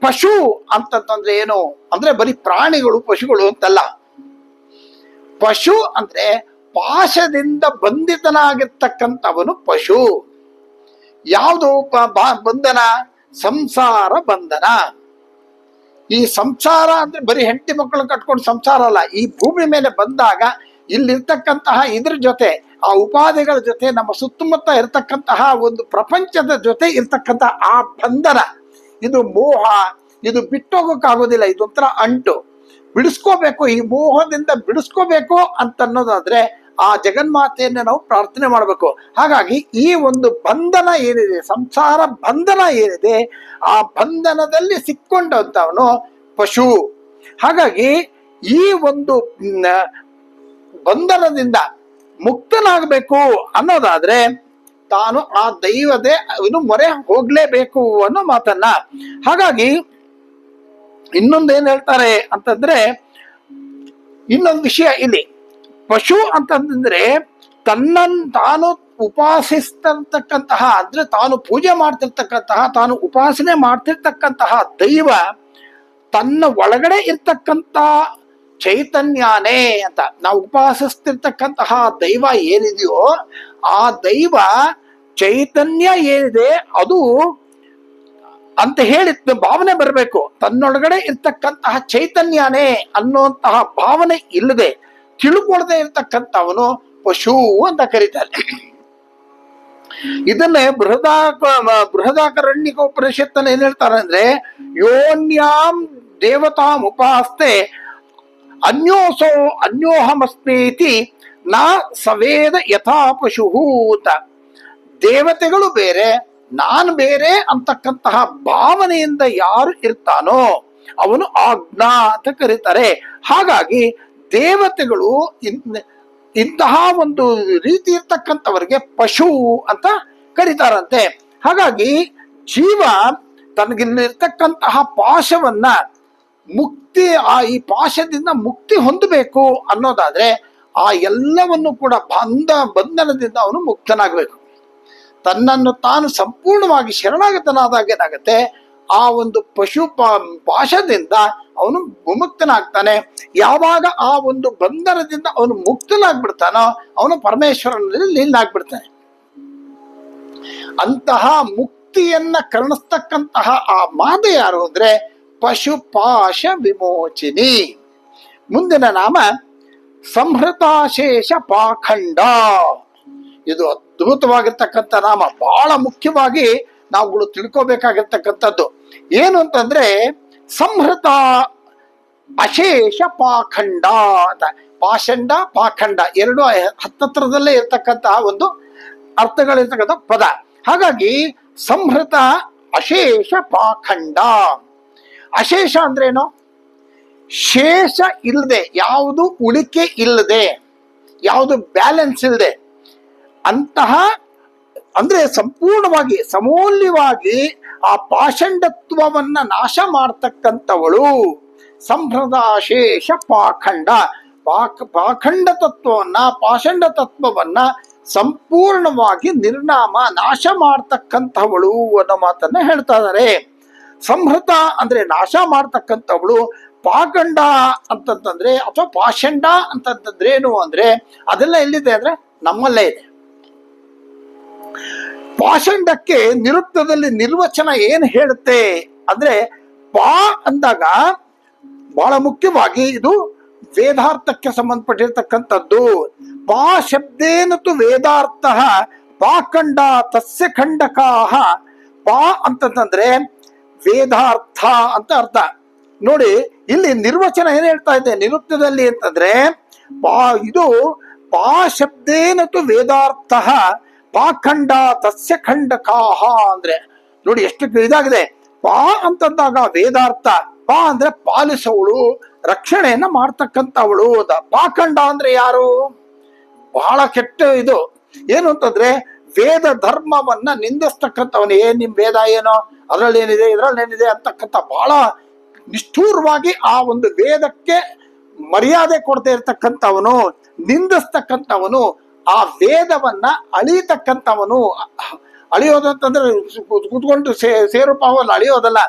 A: ಪಶು ಅಂತಂತಂದ್ರೆ ಏನು ಅಂದ್ರೆ ಬರೀ ಪ್ರಾಣಿಗಳು ಪಶುಗಳು ಅಂತಲ್ಲ ಪಶು ಅಂದ್ರೆ ಪಾಶದಿಂದ ಬಂಧಿತನಾಗಿರ್ತಕ್ಕಂಥವನು ಪಶು ಯಾವುದು ಬಂಧನ ಸಂಸಾರ ಬಂಧನ ಈ ಸಂಸಾರ ಅಂದ್ರೆ ಬರೀ ಹೆಂಡತಿ ಮಕ್ಕಳು ಕಟ್ಕೊಂಡು ಸಂಸಾರ ಅಲ್ಲ ಈ ಭೂಮಿ ಮೇಲೆ ಬಂದಾಗ ಇಲ್ಲಿರ್ತಕ್ಕಂತಹ ಇದ್ರ ಜೊತೆ ಆ ಉಪಾಧಿಗಳ ಜೊತೆ ನಮ್ಮ ಸುತ್ತಮುತ್ತ ಇರತಕ್ಕಂತಹ ಒಂದು ಪ್ರಪಂಚದ ಜೊತೆ ಇರ್ತಕ್ಕಂತಹ ಆ ಬಂಧನ ಇದು ಮೋಹ ಇದು ಬಿಟ್ಟೋಗೋಕ್ಕಾಗೋದಿಲ್ಲ ಇದೊಂಥರ ಅಂಟು ಬಿಡಿಸ್ಕೋಬೇಕು ಈ ಮೋಹದಿಂದ ಬಿಡಿಸ್ಕೋಬೇಕು ಅಂತನ್ನೋದಾದ್ರೆ ಆ ಜಗನ್ಮಾತೆಯನ್ನ ನಾವು ಪ್ರಾರ್ಥನೆ ಮಾಡಬೇಕು ಹಾಗಾಗಿ ಈ ಒಂದು ಬಂಧನ ಏನಿದೆ ಸಂಸಾರ ಬಂಧನ ಏನಿದೆ ಆ ಬಂಧನದಲ್ಲಿ ಸಿಕ್ಕೊಂಡಂಥವನು ಪಶು ಹಾಗಾಗಿ ಈ ಒಂದು ಬಂಧನದಿಂದ ಮುಕ್ತನಾಗಬೇಕು ಅನ್ನೋದಾದ್ರೆ ತಾನು ಆ ದೈವದೇ ಇನ್ನು ಮೊರೆ ಹೋಗ್ಲೇಬೇಕು ಅನ್ನೋ ಮಾತನ್ನ ಹಾಗಾಗಿ ಇನ್ನೊಂದೇನ್ ಹೇಳ್ತಾರೆ ಅಂತಂದ್ರೆ ಇನ್ನೊಂದು ವಿಷಯ ಇಲ್ಲಿ ಪಶು ಅಂತಂದ್ರೆ ತನ್ನ ತಾನು ಉಪಾಸಿಸ್ತಕ್ಕಂತಹ ಅಂದ್ರೆ ತಾನು ಪೂಜೆ ಮಾಡ್ತಿರ್ತಕ್ಕಂತಹ ತಾನು ಉಪಾಸನೆ ಮಾಡ್ತಿರ್ತಕ್ಕಂತಹ ದೈವ ತನ್ನ ಒಳಗಡೆ ಇರ್ತಕ್ಕಂತ ಚೈತನ್ಯಾನೇ ಅಂತ ನಾವು ಉಪಾಸಿಸ್ತಿರ್ತಕ್ಕಂತಹ ದೈವ ಏನಿದೆಯೋ ಆ ದೈವ ಚೈತನ್ಯ ಏನಿದೆ ಅದು ಅಂತ ಹೇಳಿ ಭಾವನೆ ಬರಬೇಕು ತನ್ನೊಳಗಡೆ ಇರ್ತಕ್ಕಂತಹ ಚೈತನ್ಯನೇ ಅನ್ನುವಂತಹ ಭಾವನೆ ಇಲ್ಲದೆ ತಿಳ್ಕೊಳ್ದೆ ಇರ್ತಕ್ಕಂಥವನು ಪಶು ಅಂತ ಕರೀತಾನೆ ಇದನ್ನೇ ಬೃಹದಾಕ ಬೃಹದಾಕರಣ್ಯಕ ಉಪನಿಷತ್ತನ್ನು ಏನ್ ಹೇಳ್ತಾರೆ ಅಂದ್ರೆ ಯೋನ್ಯಾಂ ದೇವತಾಂ ಉಪಾಸ್ತೆ ಅನ್ಯೋಸೋ ಅನ್ಯೋಹಮಸ್ಮೇತಿ ನಾ ಸವೇದ ಯಥಾ ಪಶು ಅಂತ ದೇವತೆಗಳು ಬೇರೆ ನಾನು ಬೇರೆ ಅಂತಕ್ಕಂತಹ ಭಾವನೆಯಿಂದ ಯಾರು ಇರ್ತಾನೋ ಅವನು ಆಜ್ಞಾ ಅಂತ ಕರೀತಾರೆ ಹಾಗಾಗಿ ದೇವತೆಗಳು ಇಂತಹ ಒಂದು ರೀತಿ ಇರ್ತಕ್ಕಂಥವರಿಗೆ ಪಶು ಅಂತ ಕರೀತಾರಂತೆ ಹಾಗಾಗಿ ಜೀವ ತನಗಿಲ್ಲಿರ್ತಕ್ಕಂತಹ ಪಾಶವನ್ನ ಮುಕ್ತಿ ಆ ಈ ಪಾಶದಿಂದ ಮುಕ್ತಿ ಹೊಂದಬೇಕು ಅನ್ನೋದಾದ್ರೆ ಆ ಎಲ್ಲವನ್ನು ಕೂಡ ಬಂಧ ಬಂಧನದಿಂದ ಅವನು ಮುಕ್ತನಾಗಬೇಕು ತನ್ನನ್ನು ತಾನು ಸಂಪೂರ್ಣವಾಗಿ ಶರಣಾಗತನಾದಾಗ ಏನಾಗುತ್ತೆ ಆ ಒಂದು ಪಶು ಪಾಶದಿಂದ ಅವನು ವಿಮುಕ್ತನಾಗ್ತಾನೆ ಯಾವಾಗ ಆ ಒಂದು ಬಂಧನದಿಂದ ಅವನು ಮುಕ್ತನಾಗ್ಬಿಡ್ತಾನೋ ಅವನು ಪರಮೇಶ್ವರನಲ್ಲಿ ಲೀಲಾಗ್ಬಿಡ್ತಾನೆ ಅಂತಹ ಮುಕ್ತಿಯನ್ನ ಕರ್ಣಿಸ್ತಕ್ಕಂತಹ ಆ ಮಾತೆ ಯಾರು ಅಂದ್ರೆ ಪಶುಪಾಶ ವಿಮೋಚಿನಿ ಮುಂದಿನ ನಾಮ ಸಂಹೃತಾಶೇಷ ಪಾಖಂಡ ಇದು ಅದ್ಭುತವಾಗಿರ್ತಕ್ಕಂಥ ನಾಮ ಬಹಳ ಮುಖ್ಯವಾಗಿ ನಾವುಗಳು ತಿಳ್ಕೋಬೇಕಾಗಿರ್ತಕ್ಕಂಥದ್ದು ಏನು ಅಂತಂದ್ರೆ ಸಂಹೃತ ಅಶೇಷ ಪಾಖಂಡ ಅಂತ ಪಾಷಂಡ ಪಾಖಂಡ ಎರಡು ಹತ್ತತ್ರದಲ್ಲೇ ಇರ್ತಕ್ಕಂತಹ ಒಂದು ಅರ್ಥಗಳಿರ್ತಕ್ಕಂಥ ಪದ ಹಾಗಾಗಿ ಸಂಹೃತ ಅಶೇಷ ಪಾಖಂಡ ಅಶೇಷ ಅಂದ್ರೇನು ಶೇಷ ಇಲ್ಲದೆ ಯಾವುದು ಉಳಿಕೆ ಇಲ್ಲದೆ ಯಾವುದು ಬ್ಯಾಲೆನ್ಸ್ ಇಲ್ಲದೆ ಅಂತಹ ಅಂದ್ರೆ ಸಂಪೂರ್ಣವಾಗಿ ಸಮೂಲ್ಯವಾಗಿ ಆ ಪಾಷಂಡತ್ವವನ್ನ ನಾಶ ಮಾಡ್ತಕ್ಕಂಥವಳು ಶೇಷ ಪಾಖಂಡ ಪಾಕ ಪಾಖಂಡ ತತ್ವವನ್ನ ಪಾಷಂಡ ತತ್ವವನ್ನ ಸಂಪೂರ್ಣವಾಗಿ ನಿರ್ನಾಮ ನಾಶ ಮಾಡ್ತಕ್ಕಂಥವಳು ಅನ್ನೋ ಮಾತನ್ನ ಹೇಳ್ತಾ ಇದ್ದಾರೆ ಸಂಹೃತ ಅಂದ್ರೆ ನಾಶ ಮಾಡ್ತಕ್ಕಂಥವಳು ಪಾಖಂಡ ಅಂತಂತಂದ್ರೆ ಅಥವಾ ಪಾಷಂಡ ಅಂತಂತಂದ್ರೆ ಏನು ಅಂದ್ರೆ ಅದೆಲ್ಲ ಎಲ್ಲಿದೆ ಅಂದ್ರೆ ನಮ್ಮಲ್ಲೇ ಇದೆ ಪಾಷಂಡಕ್ಕೆ ನಿರುಕ್ತದಲ್ಲಿ ನಿರ್ವಚನ ಏನ್ ಹೇಳುತ್ತೆ ಅಂದ್ರೆ ಪಾ ಅಂದಾಗ ಬಹಳ ಮುಖ್ಯವಾಗಿ ಇದು ವೇದಾರ್ಥಕ್ಕೆ ಸಂಬಂಧಪಟ್ಟಿರ್ತಕ್ಕಂಥದ್ದು ಪಾ ಶಬ್ದೇನತು ವೇದಾರ್ಥ ಪಾಖಂಡ ತಸ್ಯ ಖಂಡಕಾಹ ಪಾ ಅಂತಂದ್ರೆ ವೇದಾರ್ಥ ಅಂತ ಅರ್ಥ ನೋಡಿ ಇಲ್ಲಿ ನಿರ್ವಚನ ಏನ್ ಹೇಳ್ತಾ ಇದೆ ನಿರುಕ್ತದಲ್ಲಿ ಅಂತಂದ್ರೆ ಪಾ ಇದು ಪಾ ಶಬ್ದೇನತು ವೇದಾರ್ಥ ಪಾಖಂಡ ತಸ್ಯ ಕಾಹ ಅಂದ್ರೆ ನೋಡಿ ಎಷ್ಟು ಇದಾಗಿದೆ ಪಾ ಅಂತಂದಾಗ ವೇದಾರ್ಥ ಪಾ ಅಂದ್ರೆ ಪಾಲಿಸವಳು ರಕ್ಷಣೆಯನ್ನ ಮಾಡ್ತಕ್ಕಂಥವಳು ಅಂತ ಪಾಖಂಡ ಅಂದ್ರೆ ಯಾರು ಬಹಳ ಕೆಟ್ಟ ಇದು ಏನು ಅಂತಂದ್ರೆ ವೇದ ಧರ್ಮವನ್ನ ನಿಂದಿಸ್ತಕ್ಕಂಥವನು ಏನ್ ನಿಮ್ ವೇದ ಏನೋ ಅದರಲ್ಲಿ ಏನಿದೆ ಇದರಲ್ಲಿ ಏನಿದೆ ಅಂತಕ್ಕಂಥ ಬಹಳ ನಿಷ್ಠೂರವಾಗಿ ಆ ಒಂದು ವೇದಕ್ಕೆ ಮರ್ಯಾದೆ ಕೊಡದೆ ಇರ್ತಕ್ಕಂಥವನು ನಿಂದಿಸ್ತಕ್ಕಂಥವನು ಆ ವೇದವನ್ನ ಅಳಿಯೋದು ಅಂತಂದ್ರೆ ಕೂತ್ಕೊಂಡು ಸೇ ಸೇರು ಪಾವಲ್ಲಿ ಅಳಿಯೋದಲ್ಲ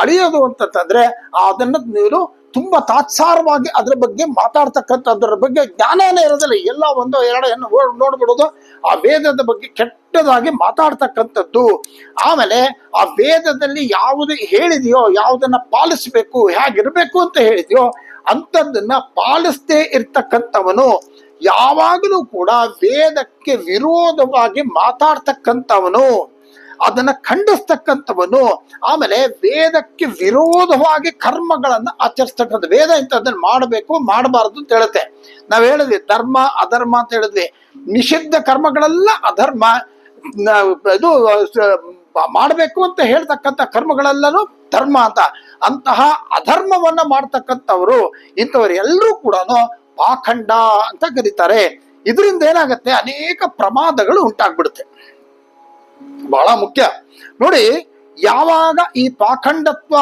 A: ಅಳಿಯೋದು ಅಂತಂದ್ರೆ ಅದನ್ನ ನೀನು ತುಂಬಾ ತಾತ್ಸಾರವಾಗಿ ಅದ್ರ ಬಗ್ಗೆ ಮಾತಾಡ್ತಕ್ಕಂಥದ್ರ ಬಗ್ಗೆ ಜ್ಞಾನನೇ ಇರೋದಿಲ್ಲ ಎಲ್ಲ ಒಂದು ಎರಡನ್ನು ನೋಡ್ಬಿಡೋದು ಆ ವೇದದ ಬಗ್ಗೆ ಕೆಟ್ಟದಾಗಿ ಮಾತಾಡ್ತಕ್ಕಂಥದ್ದು ಆಮೇಲೆ ಆ ವೇದದಲ್ಲಿ ಯಾವುದು ಹೇಳಿದೆಯೋ ಯಾವುದನ್ನ ಪಾಲಿಸ್ಬೇಕು ಹೇಗಿರ್ಬೇಕು ಅಂತ ಹೇಳಿದೆಯೋ ಅಂಥದ್ದನ್ನ ಪಾಲಿಸದೇ ಇರ್ತಕ್ಕಂಥವನು ಯಾವಾಗಲೂ ಕೂಡ ವೇದಕ್ಕೆ ವಿರೋಧವಾಗಿ ಮಾತಾಡ್ತಕ್ಕಂಥವನು ಅದನ್ನ ಖಂಡಿಸ್ತಕ್ಕಂಥವನು ಆಮೇಲೆ ವೇದಕ್ಕೆ ವಿರೋಧವಾಗಿ ಕರ್ಮಗಳನ್ನ ಆಚರಿಸ್ತಕ್ಕಂಥ ವೇದ ಇಂಥದ್ದನ್ನು ಮಾಡಬೇಕು ಮಾಡಬಾರದು ಅಂತ ಹೇಳುತ್ತೆ ನಾವ್ ಹೇಳಿದ್ವಿ ಧರ್ಮ ಅಧರ್ಮ ಅಂತ ಹೇಳಿದ್ವಿ ನಿಷಿದ್ಧ ಕರ್ಮಗಳೆಲ್ಲ ಅಧರ್ಮ ಇದು ಮಾಡಬೇಕು ಅಂತ ಹೇಳ್ತಕ್ಕಂಥ ಕರ್ಮಗಳೆಲ್ಲನು ಧರ್ಮ ಅಂತ ಅಂತಹ ಅಧರ್ಮವನ್ನ ಮಾಡ್ತಕ್ಕಂಥವರು ಇಂಥವರು ಎಲ್ಲರೂ ಕೂಡ ಪಾಖಂಡ ಅಂತ ಕರೀತಾರೆ ಇದರಿಂದ ಏನಾಗುತ್ತೆ ಅನೇಕ ಪ್ರಮಾದಗಳು ಉಂಟಾಗ್ಬಿಡುತ್ತೆ ಬಹಳ ಮುಖ್ಯ ನೋಡಿ ಯಾವಾಗ ಈ ಪಾಖಂಡತ್ವ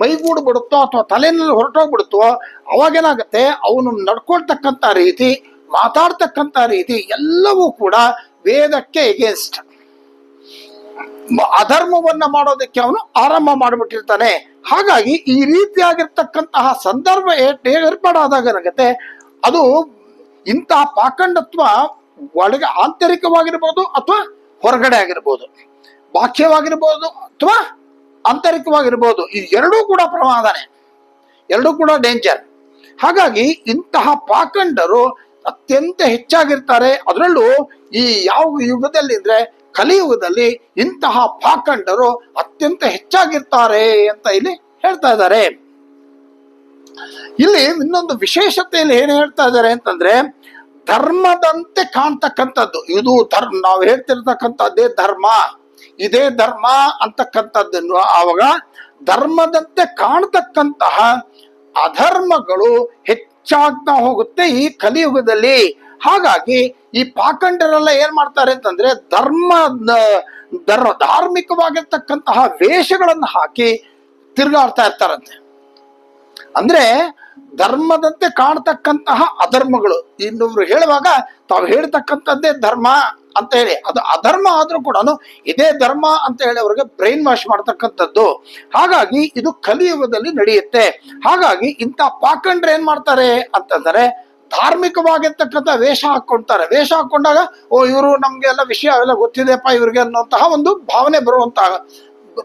A: ಮೈಗೂಡು ಬಿಡುತ್ತೋ ಅಥವಾ ತಲೆಯಲ್ಲಿ ಹೊರಟೋಗ್ಬಿಡುತ್ತೋ ಏನಾಗುತ್ತೆ ಅವನು ನಡ್ಕೊಳ್ತಕ್ಕಂಥ ರೀತಿ ಮಾತಾಡ್ತಕ್ಕಂಥ ರೀತಿ ಎಲ್ಲವೂ ಕೂಡ ವೇದಕ್ಕೆ ಎಗೇನ್ಸ್ಟ್ ಅಧರ್ಮವನ್ನ ಮಾಡೋದಕ್ಕೆ ಅವನು ಆರಂಭ ಮಾಡಿಬಿಟ್ಟಿರ್ತಾನೆ ಹಾಗಾಗಿ ಈ ರೀತಿಯಾಗಿರ್ತಕ್ಕಂತಹ ಸಂದರ್ಭ ಏರ್ಪಾಡಾದಾಗ ಏನಾಗುತ್ತೆ ಅದು ಇಂತಹ ಪಾಖಂಡತ್ವ ಒಳಗೆ ಆಂತರಿಕವಾಗಿರ್ಬೋದು ಅಥವಾ ಹೊರಗಡೆ ಆಗಿರ್ಬೋದು ಬಾಹ್ಯವಾಗಿರ್ಬೋದು ಅಥವಾ ಆಂತರಿಕವಾಗಿರ್ಬೋದು ಇದು ಎರಡೂ ಕೂಡ ಪ್ರಮಾದನೆ ಎರಡೂ ಕೂಡ ಡೇಂಜರ್ ಹಾಗಾಗಿ ಇಂತಹ ಪಾಖಂಡರು ಅತ್ಯಂತ ಹೆಚ್ಚಾಗಿರ್ತಾರೆ ಅದರಲ್ಲೂ ಈ ಯಾವ ಯುಗದಲ್ಲಿ ಅಂದ್ರೆ ಕಲಿಯುಗದಲ್ಲಿ ಇಂತಹ ಪಾಖಂಡರು ಅತ್ಯಂತ ಹೆಚ್ಚಾಗಿರ್ತಾರೆ ಅಂತ ಇಲ್ಲಿ ಹೇಳ್ತಾ ಇದ್ದಾರೆ ಇಲ್ಲಿ ಇನ್ನೊಂದು ವಿಶೇಷತೆಯಲ್ಲಿ ಏನು ಹೇಳ್ತಾ ಇದ್ದಾರೆ ಅಂತಂದ್ರೆ ಧರ್ಮದಂತೆ ಕಾಣ್ತಕ್ಕಂಥದ್ದು ಇದು ಧರ್ಮ ನಾವು ಹೇಳ್ತಿರ್ತಕ್ಕಂಥದ್ದೇ ಧರ್ಮ ಇದೇ ಧರ್ಮ ಅಂತಕ್ಕಂಥದ್ದನ್ನು ಆವಾಗ ಧರ್ಮದಂತೆ ಕಾಣ್ತಕ್ಕಂತಹ ಅಧರ್ಮಗಳು ಹೆಚ್ಚಾಗ್ತಾ ಹೋಗುತ್ತೆ ಈ ಕಲಿಯುಗದಲ್ಲಿ ಹಾಗಾಗಿ ಈ ಪಾಖಂಡರೆಲ್ಲ ಏನ್ ಮಾಡ್ತಾರೆ ಅಂತಂದ್ರೆ ಧರ್ಮ ಧರ್ಮ ಧಾರ್ಮಿಕವಾಗಿರ್ತಕ್ಕಂತಹ ವೇಷಗಳನ್ನು ಹಾಕಿ ತಿರುಗಾಡ್ತಾ ಇರ್ತಾರಂತೆ ಅಂದ್ರೆ ಧರ್ಮದಂತೆ ಕಾಣ್ತಕ್ಕಂತಹ ಅಧರ್ಮಗಳು ಇನ್ನೊಬ್ರು ಹೇಳುವಾಗ ತಾವು ಹೇಳ್ತಕ್ಕಂಥದ್ದೇ ಧರ್ಮ ಅಂತ ಹೇಳಿ ಅದು ಅಧರ್ಮ ಆದ್ರೂ ಕೂಡ ಇದೇ ಧರ್ಮ ಅಂತ ಹೇಳಿ ಅವ್ರಿಗೆ ಬ್ರೈನ್ ವಾಶ್ ಮಾಡ್ತಕ್ಕಂಥದ್ದು ಹಾಗಾಗಿ ಇದು ಕಲಿಯುಗದಲ್ಲಿ ನಡೆಯುತ್ತೆ ಹಾಗಾಗಿ ಇಂಥ ಪಾಕಂಡ್ರೆ ಏನ್ ಮಾಡ್ತಾರೆ ಅಂತಂದ್ರೆ ಧಾರ್ಮಿಕವಾಗಿರ್ತಕ್ಕಂಥ ವೇಷ ಹಾಕ್ಕೊಳ್ತಾರೆ ವೇಷ ಹಾಕೊಂಡಾಗ ಓ ಇವರು ನಮ್ಗೆ ಎಲ್ಲ ವಿಷಯ ಎಲ್ಲ ಗೊತ್ತಿದೆಪ್ಪ ಇವ್ರಿಗೆ ಅನ್ನುವಂತಹ ಒಂದು ಭಾವನೆ ಬರುವಂತಹ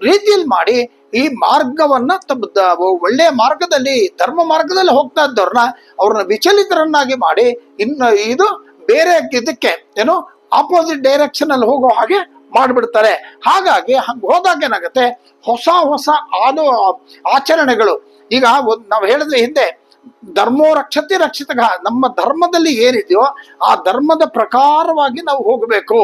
A: ರೀತಿಯಲ್ಲಿ ಮಾಡಿ ಈ ಮಾರ್ಗವನ್ನ ತಮ್ಮ ಒಳ್ಳೆಯ ಮಾರ್ಗದಲ್ಲಿ ಧರ್ಮ ಮಾರ್ಗದಲ್ಲಿ ಹೋಗ್ತಾ ಇದ್ದವ್ರನ್ನ ಅವ್ರನ್ನ ವಿಚಲಿತರನ್ನಾಗಿ ಮಾಡಿ ಇನ್ನು ಇದು ಬೇರೆ ಇದಕ್ಕೆ ಏನು ಆಪೋಸಿಟ್ ಡೈರೆಕ್ಷನ್ ಅಲ್ಲಿ ಹೋಗೋ ಹಾಗೆ ಮಾಡಿಬಿಡ್ತಾರೆ ಹಾಗಾಗಿ ಹಂಗೆ ಹೋದಾಗ ಏನಾಗುತ್ತೆ ಹೊಸ ಹೊಸ ಆಲೋ ಆಚರಣೆಗಳು ಈಗ ನಾವು ಹೇಳಿದ್ರೆ ಹಿಂದೆ ಧರ್ಮೋ ರಕ್ಷತೆ ರಕ್ಷಿತ ನಮ್ಮ ಧರ್ಮದಲ್ಲಿ ಏನಿದೆಯೋ ಆ ಧರ್ಮದ ಪ್ರಕಾರವಾಗಿ ನಾವು ಹೋಗಬೇಕು